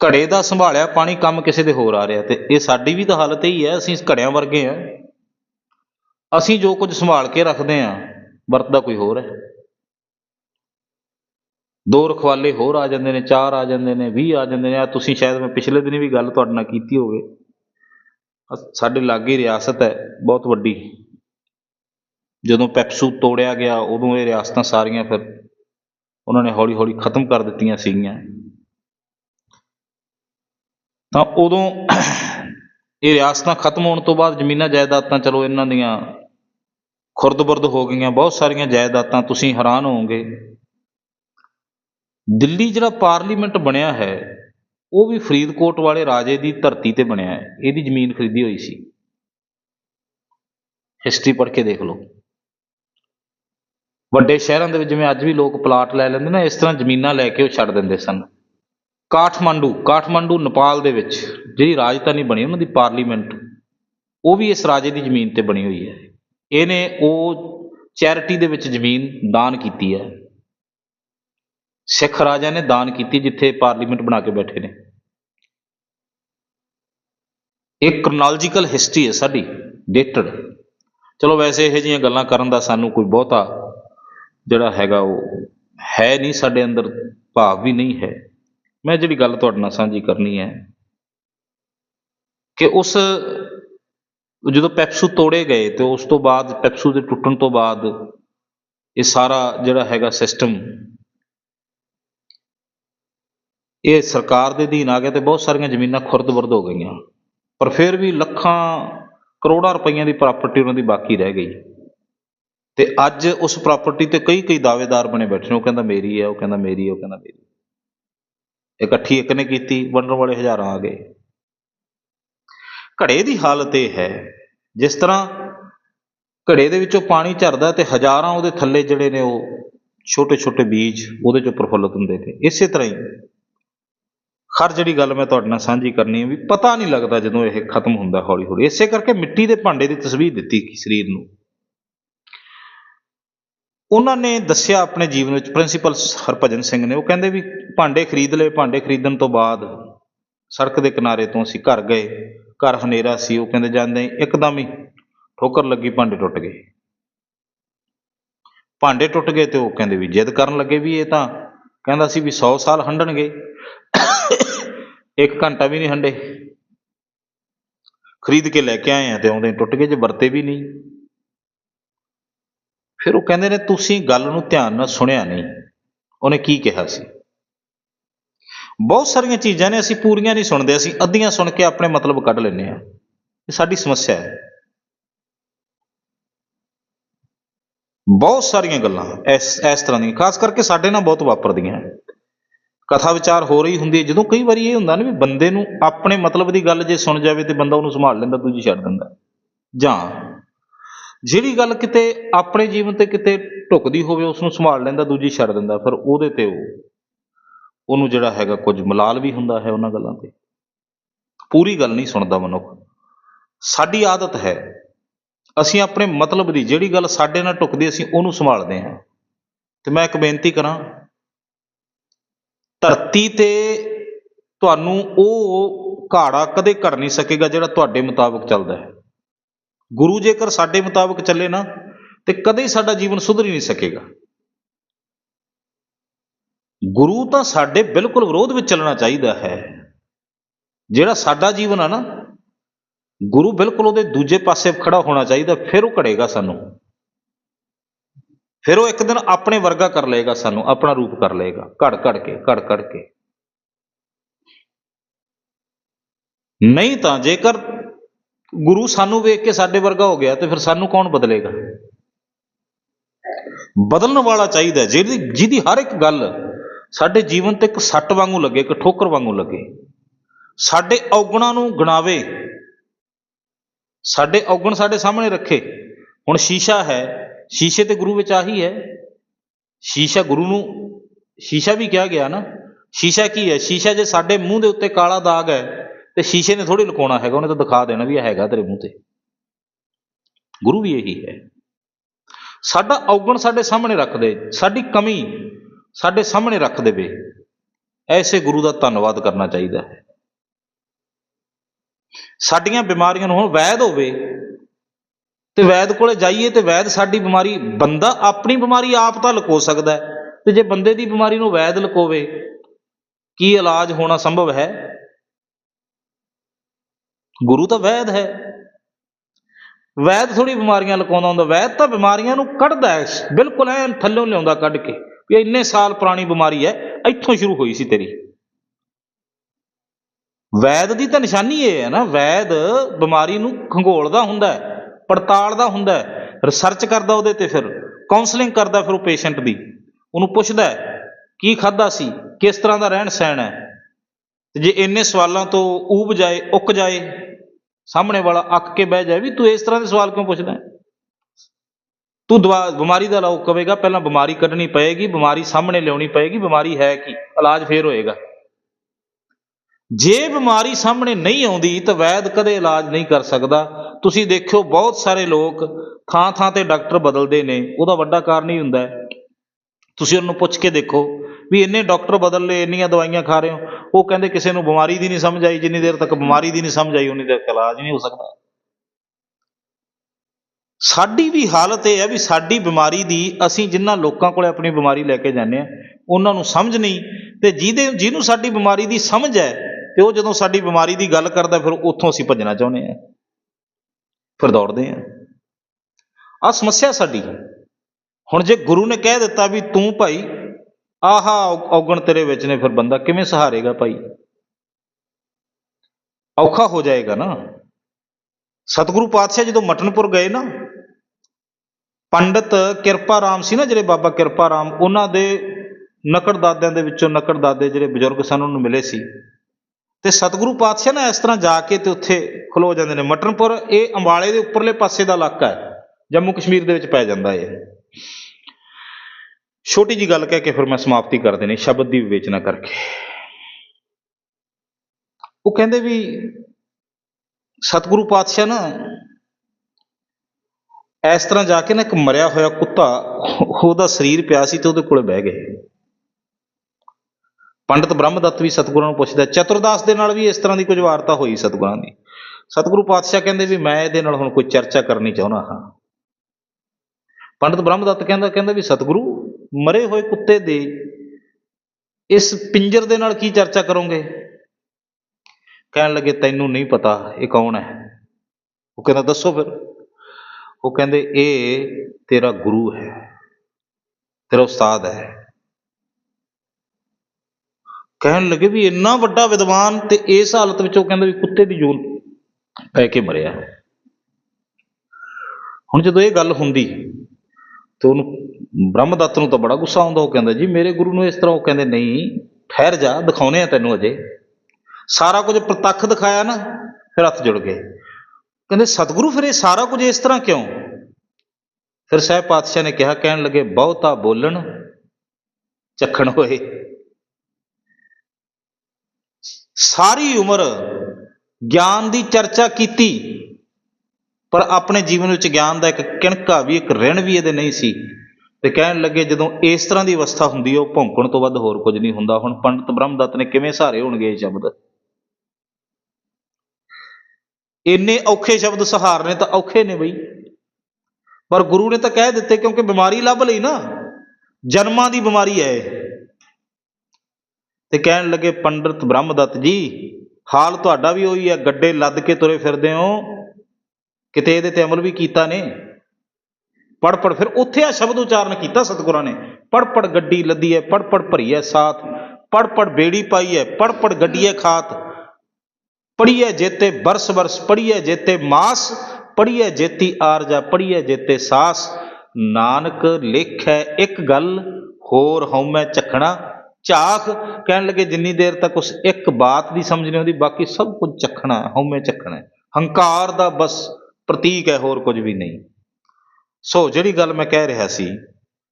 ਘੜੇ ਦਾ ਸੰਭਾਲਿਆ ਪਾਣੀ ਕੰਮ ਕਿਸੇ ਦੇ ਹੋਰ ਆ ਰਿਹਾ ਤੇ ਇਹ ਸਾਡੀ ਵੀ ਤਾਂ ਹਾਲਤ ਹੀ ਹੈ, ਅਸੀਂ ਘੜਿਆਂ ਵਰਗੇ ਆ ਅਸੀਂ ਜੋ ਕੁਝ ਸੰਭਾਲ ਕੇ ਰੱਖਦੇ ਆ ਵਰਤਦਾ ਕੋਈ ਹੋਰ ਹੈ। ਦੋ ਰਖਵਾਲੇ ਹੋਰ ਆ ਜਾਂਦੇ ਨੇ, ਚਾਰ ਆ ਜਾਂਦੇ ਨੇ 20 ਆ ਜਾਂਦੇ ਨੇ। ਆ ਤੁਸੀਂ ਸ਼ਾਇਦ ਮੈਂ ਪਿਛਲੇ ਦਿਨ ਵੀ ਗੱਲ ਤੁਹਾਡੇ ਨਾਲ ਕੀਤੀ ਹੋਵੇ। ਸਾਡੇ ਲਾਗੇ ਰਿਆਸਤ ਹੈ, ਬਹੁਤ ਵੱਡੀ। ਜਦੋਂ ਪੈਪਸੂ ਤੋੜਿਆ ਗਿਆ, ਉਦੋਂ ਇਹ ਰਿਆਸਤਾਂ ਸਾਰੀਆਂ ਫਿਰ ਉਹਨਾਂ ਨੇ ਹੌਲੀ ਹੌਲੀ ਖਤਮ ਕਰ ਦਿੱਤੀਆਂ ਸੀਗੀਆਂ। ਤਾਂ ਉਦੋਂ ਇਹ ਰਿਆਸਤਾਂ ਖਤਮ ਹੋਣ ਤੋਂ ਬਾਅਦ ਜ਼ਮੀਨਾਂ ਜਾਇਦਾਦਾਂ, ਚਲੋ ਇਹਨਾਂ ਦੀਆਂ ਖੁਰਦ-ਬੁਰਦ ਹੋ ਗਈਆਂ, ਬਹੁਤ ਸਾਰੀਆਂ ਜਾਇਦਾਦਾਂ, ਤੁਸੀਂ ਹੈਰਾਨ ਹੋਵੋਗੇ। ਦਿੱਲੀ ਜਿਹੜਾ ਪਾਰਲੀਮੈਂਟ ਬਣਿਆ ਹੈ, ਉਹ ਵੀ ਫਰੀਦਕੋਟ ਵਾਲੇ ਰਾਜੇ ਦੀ ਧਰਤੀ ਤੇ ਬਣਿਆ ਹੈ। ਇਹਦੀ ਜ਼ਮੀਨ ਖਰੀਦੀ ਹੋਈ ਸੀ। ਹਿਸਟਰੀ ਪੜ੍ਹ ਕੇ ਦੇਖ ਲਓ। ਵੱਡੇ ਸ਼ਹਿਰਾਂ ਦੇ ਵਿੱਚ ਜਿਵੇਂ ਅੱਜ ਵੀ ਲੋਕ ਪਲਾਟ ਲੈ ਲੈਂਦੇ ਨਾ, ਇਸ ਤਰ੍ਹਾਂ ਜ਼ਮੀਨਾਂ ਲੈ ਕੇ ਉਹ ਛੱਡ ਦਿੰਦੇ ਸਨ। ਕਾਠਮੰਡੂ ਕਾਠਮੰਡੂ, ਨੇਪਾਲ ਦੇ ਵਿੱਚ ਜਿਹੜੀ ਰਾਜਧਾਨੀ ਬਣੀ ਉਹਨਾਂ ਦੀ ਪਾਰਲੀਮੈਂਟ, ਉਹ ਵੀ ਇਸ ਰਾਜੇ ਦੀ ਜ਼ਮੀਨ ਤੇ ਬਣੀ ਹੋਈ ਹੈ। ਇਹਨੇ ਉਹ ਚੈਰਿਟੀ ਦੇ ਵਿੱਚ ਜ਼ਮੀਨ ਦਾਨ ਕੀਤੀ ਹੈ। ਸਿੱਖ ਰਾਜਾ ਨੇ ਦਾਨ ਕੀਤੀ ਜਿੱਥੇ ਪਾਰਲੀਮੈਂਟ ਬਣਾ ਕੇ ਬੈਠੇ ਨੇ। ਇਹ ਕ੍ਰੋਨੋਲੋਜੀਕਲ ਹਿਸਟਰੀ ਹੈ ਸਾਡੀ ਡੇਟਡ ਚਲੋ ਵੈਸੇ ਇਹੋ ਜਿਹੀਆਂ ਗੱਲਾਂ ਕਰਨ ਦਾ ਸਾਨੂੰ ਕੋਈ ਬਹੁਤਾ ਜਿਹੜਾ ਹੈਗਾ ਉਹ ਹੈ ਨਹੀਂ, ਸਾਡੇ ਅੰਦਰ ਭਾਵ ਵੀ ਨਹੀਂ ਹੈ। ਮੈਂ ਜਿਹੜੀ ਗੱਲ ਤੁਹਾਡੇ ਨਾਲ ਸਾਂਝੀ ਕਰਨੀ ਹੈ ਕਿ ਉਸ ਜਦੋਂ ਪੈਪਸੂ ਤੋੜੇ ਗਏ ਤੇ ਉਸ ਤੋਂ ਬਾਅਦ, ਪੈਪਸੂ ਦੇ ਟੁੱਟਣ ਤੋਂ ਬਾਅਦ ਇਹ ਸਾਰਾ ਜਿਹੜਾ ਹੈਗਾ ਸਿਸਟਮ ਇਹ ਸਰਕਾਰ ਦੇ ਅਧੀਨ ਆ ਗਿਆ ਤੇ ਬਹੁਤ ਸਾਰੀਆਂ ਜ਼ਮੀਨਾਂ ਖੁਰਦ-ਬੁਰਦ ਹੋ ਗਈਆਂ। ਪਰ ਫਿਰ ਵੀ ਲੱਖਾਂ, ਕਰੋੜਾਂ ਰੁਪਈਆਂ ਦੀ ਪ੍ਰਾਪਰਟੀ ਉਹਨਾਂ ਦੀ ਬਾਕੀ ਰਹਿ ਗਈ। ਤੇ ਅੱਜ ਉਸ ਪ੍ਰਾਪਰਟੀ ਤੇ ਕਈ ਕਈ ਦਾਅਵੇਦਾਰ ਬਣੇ ਬੈਠੇ ਨੇ, ਉਹ ਕਹਿੰਦਾ ਮੇਰੀ ਹੈ, ਉਹ ਕਹਿੰਦਾ ਮੇਰੀ ਹੈ, ਉਹ ਕਹਿੰਦਾ ਮੇਰੀ ਇਕੱਠੀ ਇੱਕ ਨੇ ਕੀਤੀ, ਵੰਡਣ ਵਾਲੇ ਹਜ਼ਾਰਾਂ ਆ ਗਏ। ਘੜੇ ਦੀ ਹਾਲਤ ਇਹ ਹੈ, ਜਿਸ ਤਰ੍ਹਾਂ ਘੜੇ ਦੇ ਵਿੱਚੋਂ ਪਾਣੀ ਝਰਦਾ ਤੇ ਹਜ਼ਾਰਾਂ ਉਹਦੇ ਥੱਲੇ ਜਿਹੜੇ ਨੇ ਉਹ ਛੋਟੇ ਛੋਟੇ ਬੀਜ ਉਹਦੇ ਚੋਂ ਪ੍ਰਫੁੱਲਤ ਹੁੰਦੇ ਨੇ। ਇਸੇ ਤਰ੍ਹਾਂ ਹੀ ਹਰ ਜਿਹੜੀ ਗੱਲ ਮੈਂ ਤੁਹਾਡੇ ਨਾਲ ਸਾਂਝੀ ਕਰਨੀ ਹੈ ਵੀ ਪਤਾ ਨਹੀਂ ਲੱਗਦਾ ਜਦੋਂ ਇਹ ਖਤਮ ਹੁੰਦਾ ਹੌਲੀ ਹੌਲੀ ਇਸੇ ਕਰਕੇ ਮਿੱਟੀ ਦੇ ਭਾਂਡੇ ਦੀ ਤਸਵੀਰ ਦਿੱਤੀ ਸਰੀਰ ਨੂੰ। ਉਹਨਾਂ ਨੇ ਦੱਸਿਆ ਆਪਣੇ ਜੀਵਨ ਵਿੱਚ, ਪ੍ਰਿੰਸੀਪਲ ਹਰਭਜਨ ਸਿੰਘ ਨੇ, ਉਹ ਕਹਿੰਦੇ ਵੀ ਭਾਂਡੇ ਖਰੀਦ ਲਏ। ਭਾਂਡੇ ਖਰੀਦਣ ਤੋਂ ਬਾਅਦ ਸੜਕ ਦੇ ਕਿਨਾਰੇ ਤੋਂ ਅਸੀਂ ਘਰ ਗਏ। ਘਰ ਹਨੇਰਾ ਸੀ, ਉਹ ਕਹਿੰਦੇ ਜਾਂਦੇ ਇੱਕਦਮ ਹੀ ਠੋਕਰ ਲੱਗੀ, ਭਾਂਡੇ ਟੁੱਟ ਗਏ। ਭਾਂਡੇ ਟੁੱਟ ਗਏ ਤੇ ਉਹ ਕਹਿੰਦੇ ਵੀ ਜਿੱਦ ਕਰਨ ਲੱਗੇ ਵੀ ਇਹ ਤਾਂ ਕਹਿੰਦਾ ਸੀ ਵੀ 100 ਸਾਲ ਹੰਡਣਗੇ ਇੱਕ ਘੰਟਾ ਵੀ ਨਹੀਂ ਹੰਡੇ। ਖਰੀਦ ਕੇ ਲੈ ਕੇ ਆਏ ਆ ਤੇ ਆਉਂਦੇ ਟੁੱਟ ਗਏ, ਜੇ ਵਰਤੇ ਵੀ ਨਹੀਂ। ਫਿਰ ਉਹ ਕਹਿੰਦੇ ਨੇ, ਤੁਸੀਂ ਗੱਲ ਨੂੰ ਧਿਆਨ ਨਾਲ ਸੁਣਿਆ ਨਹੀਂ। ਉਹਨੇ ਕੀ ਕਿਹਾ ਸੀ? ਬਹੁਤ ਸਾਰੀਆਂ ਚੀਜ਼ਾਂ ਨੇ, ਅਸੀਂ ਪੂਰੀਆਂ ਨਹੀਂ ਸੁਣਦੇ। ਅਸੀਂ ਅੱਧੀਆਂ ਸੁਣ ਕੇ ਆਪਣੇ ਮਤਲਬ ਕੱਢ ਲੈਂਦੇ ਆ ਇਹ ਸਾਡੀ ਸਮੱਸਿਆ ਹੈ। ਬਹੁਤ ਸਾਰੀਆਂ ਗੱਲਾਂ ਇਸ ਇਸ ਤਰ੍ਹਾਂ ਦੀਆਂ, ਖਾਸ ਕਰਕੇ ਸਾਡੇ ਨਾਲ ਬਹੁਤ ਵਾਪਰਦੀਆਂ। ਕਥਾ ਵਿਚਾਰ ਹੋ ਰਹੀ ਹੁੰਦੀ ਹੈ, ਜਦੋਂ ਕਈ ਵਾਰੀ ਇਹ ਹੁੰਦਾ ਨਾ ਵੀ ਬੰਦੇ ਨੂੰ ਆਪਣੇ ਮਤਲਬ ਦੀ ਗੱਲ ਜੇ ਸੁਣ ਜਾਵੇ ਤੇ ਬੰਦਾ ਉਹਨੂੰ ਸੰਭਾਲ ਲੈਂਦਾ, ਦੂਜੀ ਛੱਡ ਦਿੰਦਾ। ਜਾਂ ਜਿਹੜੀ ਗੱਲ ਕਿਤੇ ਆਪਣੇ ਜੀਵਨ ਤੇ ਕਿਤੇ ਢੁਕਦੀ ਹੋਵੇ ਉਸ ਨੂੰ ਸੰਭਾਲ ਲੈਂਦਾ, ਦੂਜੀ ਛੱਡ ਦਿੰਦਾ, ਫਿਰ ਉਹਦੇ ਤੇ ਉਹ, ਉਹਨੂੰ ਜਿਹੜਾ ਹੈਗਾ ਕੁਝ ਮਲਾਲ ਵੀ ਹੁੰਦਾ ਹੈ ਉਹਨਾਂ ਗੱਲਾਂ ਤੇ। ਪੂਰੀ ਗੱਲ ਨਹੀਂ ਸੁਣਦਾ ਮਨੁੱਖ। ਸਾਡੀ ਆਦਤ ਹੈ, ਅਸੀਂ ਆਪਣੇ ਮਤਲਬ ਦੀ ਜਿਹੜੀ ਗੱਲ ਸਾਡੇ ਨਾਲ ਢੁਕਦੀ ਅਸੀਂ ਉਹਨੂੰ ਸੰਭਾਲਦੇ ਹਾਂ। ਤੇ ਮੈਂ ਇੱਕ ਬੇਨਤੀ ਕਰਾਂ ਧਰਤੀ ਤੇ ਤੁਹਾਨੂੰ ਉਹ ਘਾੜਾ ਕਦੇ ਘੜ ਨਹੀਂ ਸਕੇਗਾ ਜਿਹੜਾ ਤੁਹਾਡੇ ਮੁਤਾਬਕ ਚੱਲਦਾ ਹੈ। ਗੁਰੂ ਜੇਕਰ ਸਾਡੇ ਮੁਤਾਬਕ ਚੱਲੇ ਨਾ, ਤੇ ਕਦੇ ਸਾਡਾ ਜੀਵਨ ਸੁਧਰ ਹੀ ਨਹੀਂ ਸਕੇਗਾ। ਗੁਰੂ ਤਾਂ ਸਾਡੇ ਬਿਲਕੁਲ ਵਿਰੋਧ ਵਿੱਚ ਚੱਲਣਾ ਚਾਹੀਦਾ ਹੈ। ਜਿਹੜਾ ਸਾਡਾ ਜੀਵਨ ਆ ਨਾ, ਗੁਰੂ ਬਿਲਕੁਲ ਉਹਦੇ ਦੂਜੇ ਪਾਸੇ ਖੜਾ ਹੋਣਾ ਚਾਹੀਦਾ, ਫਿਰ ਉਹ ਘੜੇਗਾ ਸਾਨੂੰ। ਫਿਰ ਉਹ ਇੱਕ ਦਿਨ ਆਪਣੇ ਵਰਗਾ ਕਰ ਲਏਗਾ ਸਾਨੂੰ, ਆਪਣਾ ਰੂਪ ਕਰ ਲਏਗਾ। ਘੜ ਘੜ ਕੇ, ਘੜ ਘੜ ਕੇ। ਨਹੀਂ ਤਾਂ ਜੇਕਰ ਗੁਰੂ ਸਾਨੂੰ ਵੇਖ ਕੇ ਸਾਡੇ ਵਰਗਾ ਹੋ ਗਿਆ ਤੇ ਫਿਰ ਸਾਨੂੰ ਕੌਣ ਬਦਲੇਗਾ? ਬਦਲਣ ਵਾਲਾ ਚਾਹੀਦਾ ਜਿਹਦੀ ਜਿਹਦੀ ਹਰ ਇੱਕ ਗੱਲ ਸਾਡੇ ਜੀਵਨ ਤੇ ਇੱਕ ਸੱਟ ਵਾਂਗੂ ਲੱਗੇ, ਇੱਕ ਠੋਕਰ ਵਾਂਗੂ ਲੱਗੇ। ਸਾਡੇ ਔਗਣਾਂ ਨੂੰ ਗਣਾਵੇ। ਸਾਡੇ ਔਗਣ ਸਾਡੇ ਸਾਹਮਣੇ ਰੱਖੇ। ਹੁਣ ਸ਼ੀਸ਼ਾ ਹੈ ਸ਼ੀਸ਼ੇ ਤੇ ਗੁਰੂ ਵਿੱਚ ਆਹੀ ਹੈ। ਸ਼ੀਸ਼ਾ ਗੁਰੂ ਨੂੰ, ਸ਼ੀਸ਼ਾ ਵੀ ਕਿਹਾ ਗਿਆ ਨਾ। ਸ਼ੀਸ਼ਾ ਕੀ ਹੈ? ਸ਼ੀਸ਼ਾ ਜੇ ਸਾਡੇ ਮੂੰਹ ਦੇ ਉੱਤੇ ਕਾਲਾ ਦਾਗ ਹੈ, ਤੇ ਸ਼ੀਸ਼ੇ ਨੇ ਥੋੜੀ ਲੁਕਾਉਣਾ ਹੈਗਾ, ਉਹਨੇ ਤਾਂ ਦਿਖਾ ਦੇਣਾ ਵੀ ਇਹ ਹੈਗਾ ਤੇਰੇ ਮੂੰਹ ਤੇ। ਗੁਰੂ ਵੀ ਇਹੀ ਹੈ। ਸਾਡਾ ਔਗਣ ਸਾਡੇ ਸਾਹਮਣੇ ਰੱਖ ਦੇ, ਸਾਡੀ ਕਮੀ ਸਾਡੇ ਸਾਹਮਣੇ ਰੱਖ ਦੇਵੇ। ਐਸੇ ਗੁਰੂ ਦਾ ਧੰਨਵਾਦ ਕਰਨਾ ਚਾਹੀਦਾ ਹੈ। ਸਾਡੀਆਂ ਬਿਮਾਰੀਆਂ ਨੂੰ ਹੁਣ ਵੈਦ ਹੋਵੇ ਤੇ ਵੈਦ ਕੋਲੇ ਜਾਈਏ ਤੇ ਵੈਦ ਸਾਡੀ ਬਿਮਾਰੀ, ਬੰਦਾ ਆਪਣੀ ਬਿਮਾਰੀ ਆਪ ਤਾਂ ਲੁਕੋ ਸਕਦਾ ਹੈ ਤੇ ਜੇ ਬੰਦੇ ਦੀ ਬਿਮਾਰੀ ਨੂੰ ਵੈਦ ਲੁਕੋਵੇ, ਕੀ ਇਲਾਜ ਹੋਣਾ ਸੰਭਵ ਹੈ? ਗੁਰੂ ਤਾਂ ਵੈਦ ਹੈ। ਵੈਦ ਥੋੜੀ ਬਿਮਾਰੀਆਂ ਲੁਕਾਉਂਦਾ ਹੁੰਦਾ, ਵੈਦ ਤਾਂ ਬਿਮਾਰੀਆਂ ਨੂੰ ਕੱਢਦਾ ਹੈ, ਬਿਲਕੁਲ ਐ ਥੱਲੋਂ ਲਿਆਉਂਦਾ ਕੱਢ ਕੇ ਵੀ ਇੰਨੇ ਸਾਲ ਪੁਰਾਣੀ ਬਿਮਾਰੀ ਹੈ, ਇੱਥੋਂ ਸ਼ੁਰੂ ਹੋਈ ਸੀ ਤੇਰੀ। ਵੈਦ ਦੀ ਤਾਂ ਨਿਸ਼ਾਨੀ ਇਹ ਹੈ ਨਾ, ਵੈਦ ਬਿਮਾਰੀ ਨੂੰ ਖੰਗੋਲਦਾ ਹੁੰਦਾ ਹੈ। ਪੜਤਾਲਦਾ ਹੁੰਦਾ ਹੈ ਰਿਸਰਚ ਕਰਦਾ ਉਹਦੇ ਤੇ ਫਿਰ ਕਾਉਂਸਲਿੰਗ ਕਰਦਾ ਫਿਰ ਉਹ ਪੇਸ਼ੈਂਟ ਦੀ। ਉਹਨੂੰ ਪੁੱਛਦਾ ਕੀ ਖਾਦਾ ਸੀ, ਕਿਸ ਤਰ੍ਹਾਂ ਦਾ ਰਹਿਣ ਸਹਿਣ ਹੈ। ਤੇ ਜੇ ਇੰਨੇ ਸਵਾਲਾਂ ਤੋਂ ਊਬ ਜਾਏ, ਉੱਕ ਜਾਏ, ਸਾਹਮਣੇ ਵਾਲਾ ਅੱਕ ਕੇ ਬਹਿ ਜਾਏ ਵੀ ਤੂੰ ਇਸ ਤਰ੍ਹਾਂ ਦੇ ਸਵਾਲ ਕਿਉਂ ਪੁੱਛਦਾ ਤੂੰ ਦਵਾ, ਬਿਮਾਰੀ ਦਾ ਲਾਓ ਕਵੇਗਾ, ਪਹਿਲਾਂ ਬਿਮਾਰੀ ਕੱਢਣੀ ਪਏਗੀ, ਬਿਮਾਰੀ ਸਾਹਮਣੇ ਲਿਆਉਣੀ ਪਏਗੀ, ਬਿਮਾਰੀ ਹੈ ਕੀ, ਇਲਾਜ ਫੇਰ ਹੋਏਗਾ। ਜੇ ਬਿਮਾਰੀ ਸਾਹਮਣੇ ਨਹੀਂ ਆਉਂਦੀ ਤਾਂ ਵੈਦ ਕਦੇ ਇਲਾਜ ਨਹੀਂ ਕਰ ਸਕਦਾ। ਤੁਸੀਂ ਦੇਖਿਓ ਬਹੁਤ ਸਾਰੇ ਲੋਕ ਥਾਂ ਥਾਂ ਤੇ ਡਾਕਟਰ ਬਦਲਦੇ ਨੇ, ਉਹਦਾ ਵੱਡਾ ਕਾਰਨ ਹੀ ਹੁੰਦਾ ਤੁਸੀਂ ਉਹਨੂੰ ਪੁੱਛ ਕੇ ਦੇਖੋ ਵੀ ਇੰਨੇ ਡਾਕਟਰ ਬਦਲ ਲਏ, ਇੰਨੀਆਂ ਦਵਾਈਆਂ ਖਾ ਰਹੇ ਹੋ, ਉਹ ਕਹਿੰਦੇ ਕਿਸੇ ਨੂੰ ਬਿਮਾਰੀ ਦੀ ਨਹੀਂ ਸਮਝ ਆਈ, ਜਿੰਨੀ ਦੇਰ ਤੱਕ ਬਿਮਾਰੀ ਦੀ ਨਹੀਂ ਸਮਝ ਆਈ, ਉਨੀ ਦੇਰ ਤੱਕ ਇਲਾਜ ਨਹੀਂ ਹੋ ਸਕਦਾ। ਸਾਡੀ ਵੀ ਹਾਲਤ ਇਹ ਹੈ ਵੀ ਸਾਡੀ ਬਿਮਾਰੀ ਦੀ ਅਸੀਂ ਜਿਨ੍ਹਾਂ ਲੋਕਾਂ ਕੋਲੇ ਆਪਣੀ ਬਿਮਾਰੀ ਲੈ ਕੇ ਜਾਂਦੇ ਆ ਉਹਨਾਂ ਨੂੰ ਸਮਝ ਨਹੀਂ, ਤੇ ਜਿਹਦੇ ਜਿਹਨੂੰ ਸਾਡੀ ਬਿਮਾਰੀ ਦੀ ਸਮਝ ਹੈ ਤੇ ਉਹ ਜਦੋਂ ਸਾਡੀ ਬਿਮਾਰੀ ਦੀ ਗੱਲ ਕਰਦਾ, ਫਿਰ ਉੱਥੋਂ ਅਸੀਂ ਭੱਜਣਾ ਚਾਹੁੰਦੇ ਆ ਫਿਰ ਦੌੜਦੇ ਆ ਆ ਸਮੱਸਿਆ ਸਾਡੀ ਹੁਣ ਜੇ ਗੁਰੂ ਨੇ ਕਹਿ ਦਿੱਤਾ ਵੀ ਤੂੰ ਭਾਈ, ਆਹਾ ਔਗਣ ਤੇਰੇ ਵਿੱਚ ਨੇ, ਫਿਰ ਬੰਦਾ ਕਿਵੇਂ ਸਹਾਰੇਗਾ ਭਾਈ? ਔਖਾ ਹੋ ਜਾਏਗਾ ਨਾ। ਸਤਿਗੁਰੂ ਪਾਤਸ਼ਾਹ ਜਦੋਂ ਮਟਨਪੁਰ ਗਏ ਨਾ, ਪੰਡਤ ਕਿਰਪਾ ਰਾਮ ਸੀ ਨਾ ਜਿਹੜੇ ਬਾਬਾ ਕਿਰਪਾ ਰਾਮ ਉਹਨਾਂ ਦੇ ਨਕੜ ਦਾਦਿਆਂ ਦੇ ਵਿੱਚੋਂ ਨਕੜ ਦਾਦੇ ਜਿਹੜੇ ਬਜ਼ੁਰਗ ਸਨ, ਉਹਨੂੰ ਮਿਲੇ ਸੀ। ਤੇ ਸਤਿਗੁਰੂ ਪਾਤਸ਼ਾਹ ਨਾ ਇਸ ਤਰ੍ਹਾਂ ਜਾ ਕੇ ਤੇ ਉੱਥੇ ਖਲੋ ਜਾਂਦੇ ਨੇ। ਮਟਨਪੁਰ ਇਹ ਅੰਬਾਲੇ ਦੇ ਉੱਪਰਲੇ ਪਾਸੇ ਦਾ ਇਲਾਕਾ ਹੈ। ਜੰਮੂ ਕਸ਼ਮੀਰ ਦੇ ਵਿੱਚ ਪੈ ਜਾਂਦਾ ਹੈ ਇਹ। ਛੋਟੀ ਜੀ ਗੱਲ ਕਹਿ ਕੇ ਫਿਰ ਮੈਂ ਸਮਾਪਤੀ ਕਰ ਦੇਣੀ ਸ਼ਬਦ ਦੀ ਵਿਵੇਚਨਾ ਕਰਕੇ। ਉਹ ਕਹਿੰਦੇ ਵੀ ਸਤਿਗੁਰੂ ਪਾਤਸ਼ਾਹ ਨਾ ਇਸ ਤਰ੍ਹਾਂ ਜਾ ਕੇ ਨਾ ਇੱਕ ਮਰਿਆ ਹੋਇਆ ਕੁੱਤਾ ਉਹਦਾ ਸਰੀਰ ਪਿਆ ਸੀ ਤੇ ਉਹਦੇ ਕੋਲੇ ਬਹਿ ਗਏ। ਪੰਡਤ ਬ੍ਰਹਮਦੱਤ ਵੀ ਸਤਿਗੁਰਾਂ ਨੂੰ ਪੁੱਛਦਾ, ਚਤੁਰਦਾਸ ਦੇ ਨਾਲ ਵੀ ਇਸ ਤਰ੍ਹਾਂ ਦੀ ਕੁਝ ਵਾਰਤਾ ਹੋਈ ਸਤਿਗੁਰਾਂ ਦੀ। ਸਤਿਗੁਰੂ ਪਾਤਸ਼ਾਹ ਕਹਿੰਦੇ ਵੀ ਮੈਂ ਇਹਦੇ ਨਾਲ ਹੁਣ ਕੋਈ ਚਰਚਾ ਕਰਨੀ ਚਾਹੁੰਦਾ ਹਾਂ। ਪੰਡਤ ਬ੍ਰਹਮਦੱਤ ਕਹਿੰਦਾ ਕਹਿੰਦਾ ਵੀ ਸਤਿਗੁਰੂ, ਮਰੇ ਹੋਏ ਕੁੱਤੇ ਦੇ ਇਸ ਪਿੰਜਰ ਦੇ ਨਾਲ ਕੀ ਚਰਚਾ ਕਰੋਗੇ? ਕਹਿਣ ਲੱਗੇ, ਤੈਨੂੰ ਨਹੀਂ ਪਤਾ ਇਹ ਕੌਣ ਹੈ। ਉਹ ਕਹਿੰਦਾ, ਦੱਸੋ ਫਿਰ। ਉਹ ਕਹਿੰਦੇ, ਇਹ ਤੇਰਾ ਗੁਰੂ ਹੈ, ਤੇਰਾ ਉਸਤਾਦ ਹੈ। ਕਹਿਣ ਲੱਗੇ ਵੀ ਇੰਨਾ ਵੱਡਾ ਵਿਦਵਾਨ ਤੇ ਇਸ ਹਾਲਤ ਵਿੱਚ ਉਹ ਕਹਿੰਦਾ ਵੀ ਕੁੱਤੇ ਦੀ ਜੂਨ ਪੈ ਕੇ ਮਰਿਆ ਹੁਣ ਜਦੋਂ ਇਹ ਗੱਲ ਹੁੰਦੀ ਤੇ ਉਹਨੂੰ ਬ੍ਰਹਮਦੱਤ ਨੂੰ ਤਾਂ ਬੜਾ ਗੁੱਸਾ ਆਉਂਦਾ, ਉਹ ਕਹਿੰਦਾ, ਜੀ, ਮੇਰੇ ਗੁਰੂ ਨੂੰ ਇਸ ਤਰ੍ਹਾਂ ਉਹ ਕਹਿੰਦੇ, ਨਹੀਂ, ਠਹਿਰ ਜਾ, ਦਿਖਾਉਨੇ ਆ ਤੈਨੂੰ ਅਜੇ। ਸਾਰਾ ਕੁਝ ਪ੍ਰਤੱਖ ਦਿਖਾਇਆ ਨਾ, ਫਿਰ ਹੱਥ ਜੁੜ ਗਏ। ਕਹਿੰਦੇ, ਸਤਿਗੁਰੂ, ਫਿਰ ਇਹ ਸਾਰਾ ਕੁਝ ਇਸ ਤਰ੍ਹਾਂ ਕਿਉਂ? ਫਿਰ ਸਾਹਿਬ ਪਾਤਸ਼ਾਹ ਨੇ ਕਿਹਾ, ਕਹਿਣ ਲੱਗੇ, ਬਹੁਤਾ ਬੋਲਣ, ਚੱਖਣ ਹੋਏ। ਸਾਰੀ ਉਮਰ ਗਿਆਨ ਦੀ ਚਰਚਾ ਕੀਤੀ, ਪਰ ਆਪਣੇ ਜੀਵਨ ਵਿੱਚ ਗਿਆਨ ਦਾ ਇੱਕ ਕਿਣਕਾ ਵੀ, ਇੱਕ ਰਿਣ ਵੀ ਇਹਦੇ ਨਹੀਂ ਸੀ। ਤੇ ਕਹਿਣ ਲੱਗੇ, ਜਦੋਂ ਇਸ ਤਰ੍ਹਾਂ ਦੀ ਅਵਸਥਾ ਹੁੰਦੀ ਹੈ ਉਹ ਭੌਂਕਣ ਤੋਂ ਵੱਧ ਹੋਰ ਕੁਝ ਨਹੀਂ ਹੁੰਦਾ। ਹੁਣ ਪੰਡਤ ਬ੍ਰਹਮਦੱਤ ਨੇ ਕਿਵੇਂ ਸਹਾਰੇ ਹੋਣਗੇ ਇਹ ਸ਼ਬਦ? ਇੰਨੇ ਔਖੇ ਸ਼ਬਦ ਸਹਾਰਨੇ ਤਾਂ ਔਖੇ ਨੇ ਬਈ। ਪਰ ਗੁਰੂ ਨੇ ਤਾਂ ਕਹਿ ਦਿੱਤੇ, ਕਿਉਂਕਿ ਬਿਮਾਰੀ ਲੱਭ ਲਈ ਨਾ। ਜਨਮਾਂ ਦੀ ਬਿਮਾਰੀ ਹੈ ਇਹ। ਤੇ ਕਹਿਣ ਲੱਗੇ, ਪੰਡਤ ਬ੍ਰਹਮਦੱਤ ਜੀ, ਹਾਲ ਤੁਹਾਡਾ ਵੀ ਉਹੀ ਹੈ, ਗੱਡੇ ਲੱਦ ਕੇ ਤੁਰੇ ਫਿਰਦੇ ਹੋ। ਕਿਤੇ ਇਹਦੇ ਤੇ ਅਮਲ ਵੀ ਕੀਤਾ ਨੇ? ਪੜ ਪੜ ਫਿਰ ਉੱਥੇ ਆ ਸ਼ਬਦ ਉਚਾਰਨ ਕੀਤਾ ਸਤਿਗੁਰਾਂ ਨੇ। ਪੜ ਪੜ ਗੱਡੀ ਲੱਦੀ ਹੈ ਪੜ ਪੜ ਭਰੀ ਹੈ ਸਾਥ। ਪੜ ਪੜ ਬੇੜੀ ਪਾਈ ਹੈ ਪੜ ਪੜ ਗੱਡੀ ਹੈ ਖਾਤ। ਪੜੀਏ ਜੇਤੇ ਬਰਸ ਬਰਸ ਪੜੀਏ ਜੇਤੇ ਮਾਸ। ਪੜੀਏ ਜੇਤੀ ਆਰਜਾ ਪੜੀਏ ਜੇਤੇ ਸਾਸ। ਨਾਨਕ ਲੇਖੈ ਇੱਕ ਗੱਲ, ਹੋਰ ਹਉਮੈ ਚੱਖਣਾ ਝਾਕ ਕਹਿਣ ਲੱਗੇ ਜਿੰਨੀ ਦੇਰ ਤੱਕ ਉਸ ਇੱਕ ਬਾਤ ਦੀ ਸਮਝ ਨਹੀਂ ਆਉਂਦੀ ਬਾਕੀ ਸਭ ਕੁਝ ਚੱਖਣਾ ਹੈ, ਹਉਮੈ ਚੱਖਣਾ ਹੰਕਾਰ ਦਾ ਬਸ ਪ੍ਰਤੀਕ ਹੈ ਹੋਰ ਕੁਝ ਵੀ ਨਹੀਂ। ਸੋ ਜਿਹੜੀ ਗੱਲ ਮੈਂ ਕਹਿ ਰਿਹਾ ਸੀ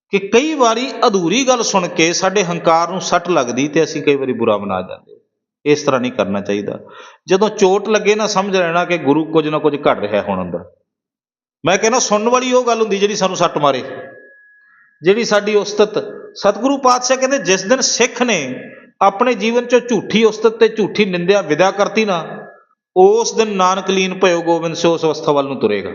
ਕਿ ਕਈ ਵਾਰੀ ਅਧੂਰੀ ਗੱਲ ਸੁਣ ਕੇ ਸਾਡੇ ਹੰਕਾਰ ਨੂੰ ਸੱਟ ਲੱਗਦੀ ਤੇ ਅਸੀਂ ਕਈ ਵਾਰੀ ਬੁਰਾ ਬਣਾ ਜਾਂਦੇ ਇਸ ਤਰ੍ਹਾਂ ਨਹੀਂ ਕਰਨਾ ਚਾਹੀਦਾ। ਜਦੋਂ ਚੋਟ ਲੱਗੇ ਨਾ ਸਮਝ ਲੈਣਾ ਕਿ ਗੁਰੂ ਕੁਝ ਨਾ ਕੁਝ ਘੜ ਰਿਹਾ ਹੁਣ ਅੰਦਰ। ਮੈਂ ਕਹਿੰਦਾ ਸੁਣਨ ਵਾਲੀ ਉਹ ਗੱਲ ਹੁੰਦੀ ਜਿਹੜੀ ਸਾਨੂੰ ਸੱਟ ਮਾਰੇ। ਜਿਹੜੀ ਸਾਡੀ ਉਸਤਤ ਸਤਿਗੁਰੂ ਪਾਤਸ਼ਾਹ ਕਹਿੰਦੇ, ਜਿਸ ਦਿਨ ਸਿੱਖ ਨੇ ਆਪਣੇ ਜੀਵਨ ਚੋਂ ਝੂਠੀ ਉਸਤਤ ਤੇ ਝੂਠੀ ਨਿੰਦਿਆ ਵਿਦਾ ਕਰਤੀ ਨਾ, ਉਸ ਦਿਨ ਨਾਨਕ ਲੀਨ ਭਇਓ ਗੋਬਿੰਦ ਸੋ ਉਸ ਅਵਸਥਾ ਵੱਲ ਨੂੰ ਤੁਰੇਗਾ।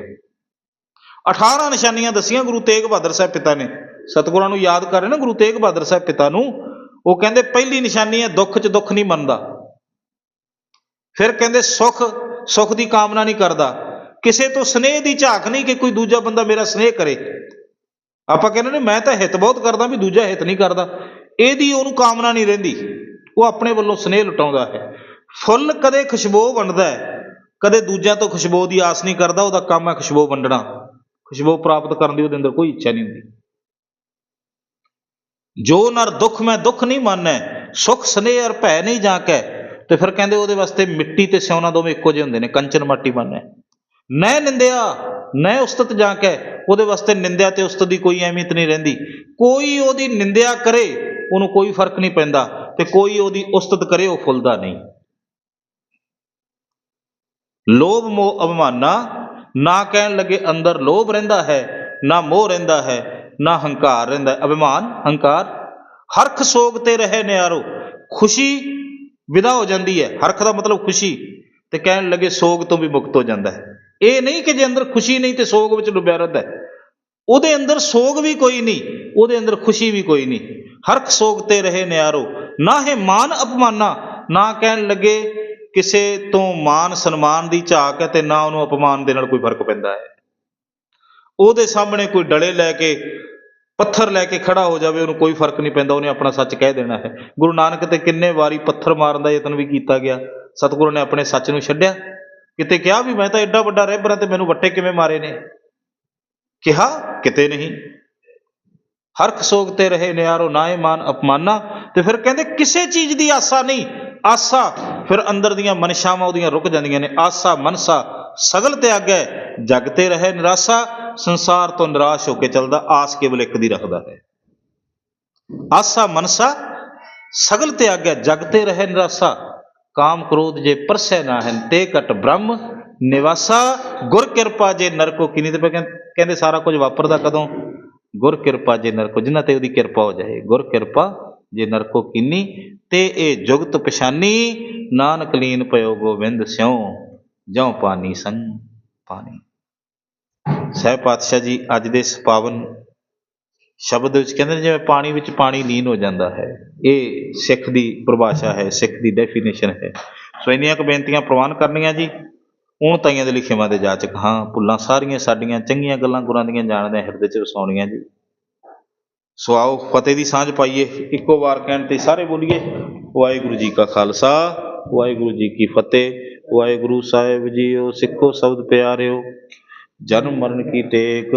18 ਨਿਸ਼ਾਨੀਆਂ ਦੱਸੀਆਂ ਗੁਰੂ ਤੇਗ ਬਹਾਦਰ ਸਾਹਿਬ ਪਿਤਾ ਨੇ। ਸਤਿਗੁਰਾਂ ਨੂੰ ਯਾਦ ਕਰ ਰਹੇ ਨਾ, ਗੁਰੂ ਤੇਗ ਬਹਾਦਰ ਸਾਹਿਬ ਪਿਤਾ ਨੂੰ, ਉਹ ਕਹਿੰਦੇ, ਪਹਿਲੀ ਨਿਸ਼ਾਨੀ ਹੈ, ਦੁੱਖ 'ਚ ਦੁੱਖ ਨਹੀਂ ਮੰਨਦਾ। ਫਿਰ ਕਹਿੰਦੇ, ਸੁਖ ਸੁਖ ਦੀ ਕਾਮਨਾ ਨਹੀਂ ਕਰਦਾ। ਕਿਸੇ ਤੋਂ ਸਨੇਹ ਦੀ ਝਾਕ ਨਹੀਂ ਕਿ ਕੋਈ ਦੂਜਾ ਬੰਦਾ ਮੇਰਾ ਸਨੇਹ ਕਰੇ। ਆਪਾਂ ਕਹਿੰਦੇ ਨੇ, ਮੈਂ ਤਾਂ ਹਿੱਤ ਬਹੁਤ ਕਰਦਾ ਵੀ ਦੂਜਾ ਹਿੱਤ ਨਹੀਂ ਕਰਦਾ। ਇਹਦੀ ਉਹਨੂੰ ਕਾਮਨਾ ਨਹੀਂ ਰਹਿੰਦੀ। ਉਹ ਆਪਣੇ ਵੱਲੋਂ ਸਨੇਹ ਲੁਟਾਉਂਦਾ ਹੈ। ਫੁੱਲ ਕਦੇ ਖੁਸ਼ਬੂ ਵੰਡਦਾ ਹੈ। ਕਦੇ ਦੂਜਿਆਂ ਤੋਂ ਖੁਸ਼ਬੂ ਦੀ ਆਸ ਨਹੀਂ ਕਰਦਾ, ਉਹਦਾ ਕੰਮ ਹੈ ਖੁਸ਼ਬੂ ਵੰਡਣਾ। ਖੁਸ਼ਬੂ ਪ੍ਰਾਪਤ ਕਰਨ ਦੀ ਉਹਦੇ ਅੰਦਰ ਕੋਈ ਇੱਛਾ ਨਹੀਂ ਹੁੰਦੀ। ਜੋ ਨਰ ਦੁੱਖ, ਮੈਂ ਦੁੱਖ ਨਹੀਂ ਮਾਨੈ, ਸੁਖ, ਸਨੇਹ ਅਰ ਭੈ ਨਹੀਂ ਜਾਕੈ ਤੇ ਫਿਰ ਕਹਿੰਦੇ ਉਹਦੇ ਵਾਸਤੇ ਮਿੱਟੀ ਤੇ ਸਿਉਣਾ ਦੋਵੇਂ ਇੱਕੋ ਜਿਹੇ ਹੁੰਦੇ ਨੇ, ਕੰਚਨ ਮਾਟੀ ਮੰਨੇ ਨੈ ਨਿੰਦਿਆ ਨੈ ਉਸਤਤ ਜਾ ਕੇ ਉਹਦੇ ਵਾਸਤੇ ਨਿੰਦਿਆ ਤੇ ਉਸਤਤ ਦੀ ਕੋਈ ਅਹਿਮੀਅਤ ਨਹੀਂ ਰਹਿੰਦੀ। ਕੋਈ ਉਹਦੀ ਨਿੰਦਿਆ ਕਰੇ, ਉਹਨੂੰ ਕੋਈ ਫ਼ਰਕ ਨਹੀਂ ਪੈਂਦਾ ਤੇ ਕੋਈ ਉਹਦੀ ਉਸਤਤ ਕਰੇ, ਉਹ ਫੁੱਲਦਾ ਨਹੀਂ। ਲੋਭ ਮੋਹ ਅਭਿਮਾਨਾ ਨਾ ਕਹਿਣ ਲੱਗੇ ਅੰਦਰ ਲੋਭ ਰਹਿੰਦਾ ਹੈ, ਨਾ ਮੋਹ ਰਹਿੰਦਾ ਹੈ, ਨਾ ਹੰਕਾਰ ਰਹਿੰਦਾ ਹੈ। ਅਭਿਮਾਨ, ਹੰਕਾਰ, ਹਰਖ ਸੋਗ ਤੇ ਰਹੇ ਨਿਆਰੋ, ਖੁਸ਼ੀ ਵਿਦਾ ਹੋ ਜਾਂਦੀ ਹੈ। ਹਰਖ ਦਾ ਮਤਲਬ ਖੁਸ਼ੀ ਤੇ ਕਹਿਣ ਲੱਗੇ ਸੋਗ ਤੋਂ ਵੀ ਮੁਕਤ ਹੋ ਜਾਂਦਾ ਹੈ। ਇਹ ਨਹੀਂ ਕਿ ਜੇ ਅੰਦਰ ਖੁਸ਼ੀ ਨਹੀਂ ਤੇ ਸੋਗ ਵਿੱਚ ਡੁੱਬਿਆ ਰਹਿੰਦਾ ਉਹਦੇ ਅੰਦਰ ਸੋਗ ਵੀ ਕੋਈ ਨਹੀਂ, ਉਹਦੇ ਅੰਦਰ ਖੁਸ਼ੀ ਵੀ ਕੋਈ ਨਹੀਂ। ਹਰਖ ਸੋਗ ਤੇ ਰਹੇ ਨਿਆਰੋ। ਨਾ ਹੈ ਮਾਨ ਅਪਮਾਨਾ, ਨਾ ਕਹਿਣ ਲੱਗੇ ਕਿਸੇ ਤੋਂ ਮਾਨ ਸਨਮਾਨ ਦੀ ਝਾਕ ਹੈ ਤੇ ਨਾ ਉਹਨੂੰ ਅਪਮਾਨ ਦੇ ਨਾਲ ਕੋਈ ਫ਼ਰਕ ਪੈਂਦਾ ਹੈ। ਉਹਦੇ ਸਾਹਮਣੇ ਕੋਈ ਡਲੇ ਲੈ ਕੇ, ਪੱਥਰ ਲੈ ਕੇ ਖੜਾ ਹੋ ਜਾਵੇ, ਉਹਨੂੰ ਕੋਈ ਫ਼ਰਕ ਨਹੀਂ ਪੈਂਦਾ, ਉਹਨੇ ਆਪਣਾ ਸੱਚ ਕਹਿ ਦੇਣਾ ਹੈ। ਗੁਰੂ ਨਾਨਕ ਤੇ ਕਿੰਨੇ ਵਾਰੀ ਪੱਥਰ ਮਾਰਨ ਦਾ ਯਤਨ ਵੀ ਕੀਤਾ ਗਿਆ। ਸਤਿਗੁਰੂ ਨੇ ਆਪਣੇ ਸੱਚ ਨੂੰ ਛੱਡਿਆ। ਕਿਤੇ ਕਿਹਾ ਵੀ ਮੈਂ ਤਾਂ ਐਡਾ ਵੱਡਾ ਰਹਿਬਰ ਤੇ ਮੈਨੂੰ ਵੱਟੇ ਕਿਵੇਂ ਮਾਰੇ ਨੇ? ਕਿਹਾ, ਕਿਤੇ ਨਹੀਂ। ਹਰਖ ਸੋਗ ਤੇ ਰਹੇ ਨਿਆਰੋ ਨਾਏ ਮਾਨ ਅਪਮਾਨਾ। ਤੇ ਫਿਰ ਕਹਿੰਦੇ, ਕਿਸੇ ਚੀਜ਼ ਦੀ ਆਸਾ ਨਹੀਂ। ਆਸਾ ਫਿਰ ਅੰਦਰ ਦੀਆਂ ਮਨਸ਼ਾਵਾਂ ਉਹਦੀਆਂ ਰੁਕ ਜਾਂਦੀਆਂ ਨੇ। ਆਸਾ ਮਨਸਾ ਸਗਲ ਤਿਆਗੈ ਜਗ ਤੇ ਰਹੇ ਨਿਰਾਸਾ। ਸੰਸਾਰ ਤੋਂ ਨਿਰਾਸ਼ ਹੋ ਕੇ ਚੱਲਦਾ, ਆਸ ਕੇਵਲ ਇੱਕ ਦੀ ਰੱਖਦਾ ਹੈ। ਆਸਾ ਮਨਸਾ ਸਗਲ ਤਿਆਗੈ ਜਗ ਤੇ ਰਹੇ ਨਿਰਾਸਾ। ਕਾਮ ਕ੍ਰੋਧ ਜੇ ਪਰਸੈ ਨਾ ਹਨ, ਤੇ ਕਟ ਬ੍ਰਹਮ ਨਿਵਾਸਾ। ਗੁਰ ਕਿਰਪਾ ਜੇ ਨਰਕੋ, ਕਿਨੀ ਤੇ ਕਹਿੰਦੇ ਸਾਰਾ ਕੁਝ ਵਾਪਰਦਾ ਕਦੋਂ? ਗੁਰ ਕਿਰਪਾ ਜੇ ਨਰਕੋ, ਜਿਨ੍ਹਾਂ ਤੇ ਉਹਦੀ ਕਿਰਪਾ ਹੋ ਜਾਏ। ਗੁਰ ਕਿਰਪਾ ਜੇ ਨਰਕੋ ਕਿਨੀ, ਤੇ ਇਹ ਜੁਗਤ ਪਛਾਨੀ। ਨਾਨਕ ਲੀਨ ਪਇਓ ਗੋਬਿੰਦ ਸਿਉ, ਜਉ ਪਾਨੀ ਸੰਗ ਪਾਣੀ ਸਹਿ ਪਾਤਸ਼ਾਹ ਜੀ, ਅੱਜ ਦੇ ਇਸ ਪਾਵਨ ਸ਼ਬਦ ਵਿੱਚ ਕਹਿੰਦੇ ਨੇ ਜਿਵੇਂ ਪਾਣੀ ਵਿੱਚ ਪਾਣੀ ਲੀਨ ਹੋ ਜਾਂਦਾ ਹੈ। ਇਹ ਸਿੱਖ ਦੀ ਪਰਿਭਾਸ਼ਾ ਹੈ, ਸਿੱਖ ਦੀ ਡੈਫੀਨੇਸ਼ਨ ਹੈ। ਸੋ ਇੰਨੀਆਂ ਕੁ ਬੇਨਤੀਆਂ ਪ੍ਰਵਾਨ ਕਰਨੀਆਂ ਜੀ। ਹੁਣ ਤਾਈਆਂ ਦੇ ਲਿਖੇਵਾਂ ਦੇ ਜਾਚਕ, ਹਾਂ, ਭੁੱਲਾਂ ਸਾਰੀਆਂ ਸਾਡੀਆਂ ਚੰਗੀਆਂ ਗੱਲਾਂ ਗੁਰਾਂ ਦੀਆਂ ਜਾਣਦੇ ਹਿਰਦੇ 'ਚ ਵਸਾਉਣੀਆਂ ਜੀ। ਸੋ ਆਓ ਫਤਿਹ ਦੀ ਸਾਂਝ ਪਾਈਏ। ਇੱਕੋ ਵਾਰ ਕਹਿਣ ਤੇ ਸਾਰੇ ਬੋਲੀਏ, ਵਾਹਿਗੁਰੂ ਜੀ ਕਾ ਖਾਲਸਾ, ਵਾਹਿਗੁਰੂ ਜੀ ਕੀ ਫਤਿਹ, ਵਾਹਿਗੁਰੂ ਸਾਹਿਬ ਜੀਓ ਸਿੱਖੋ ਸ਼ਬਦ ਪਿਆਰਿਓ, ਜਨਮ ਮਰਨ ਕੀ ਟੇਕ।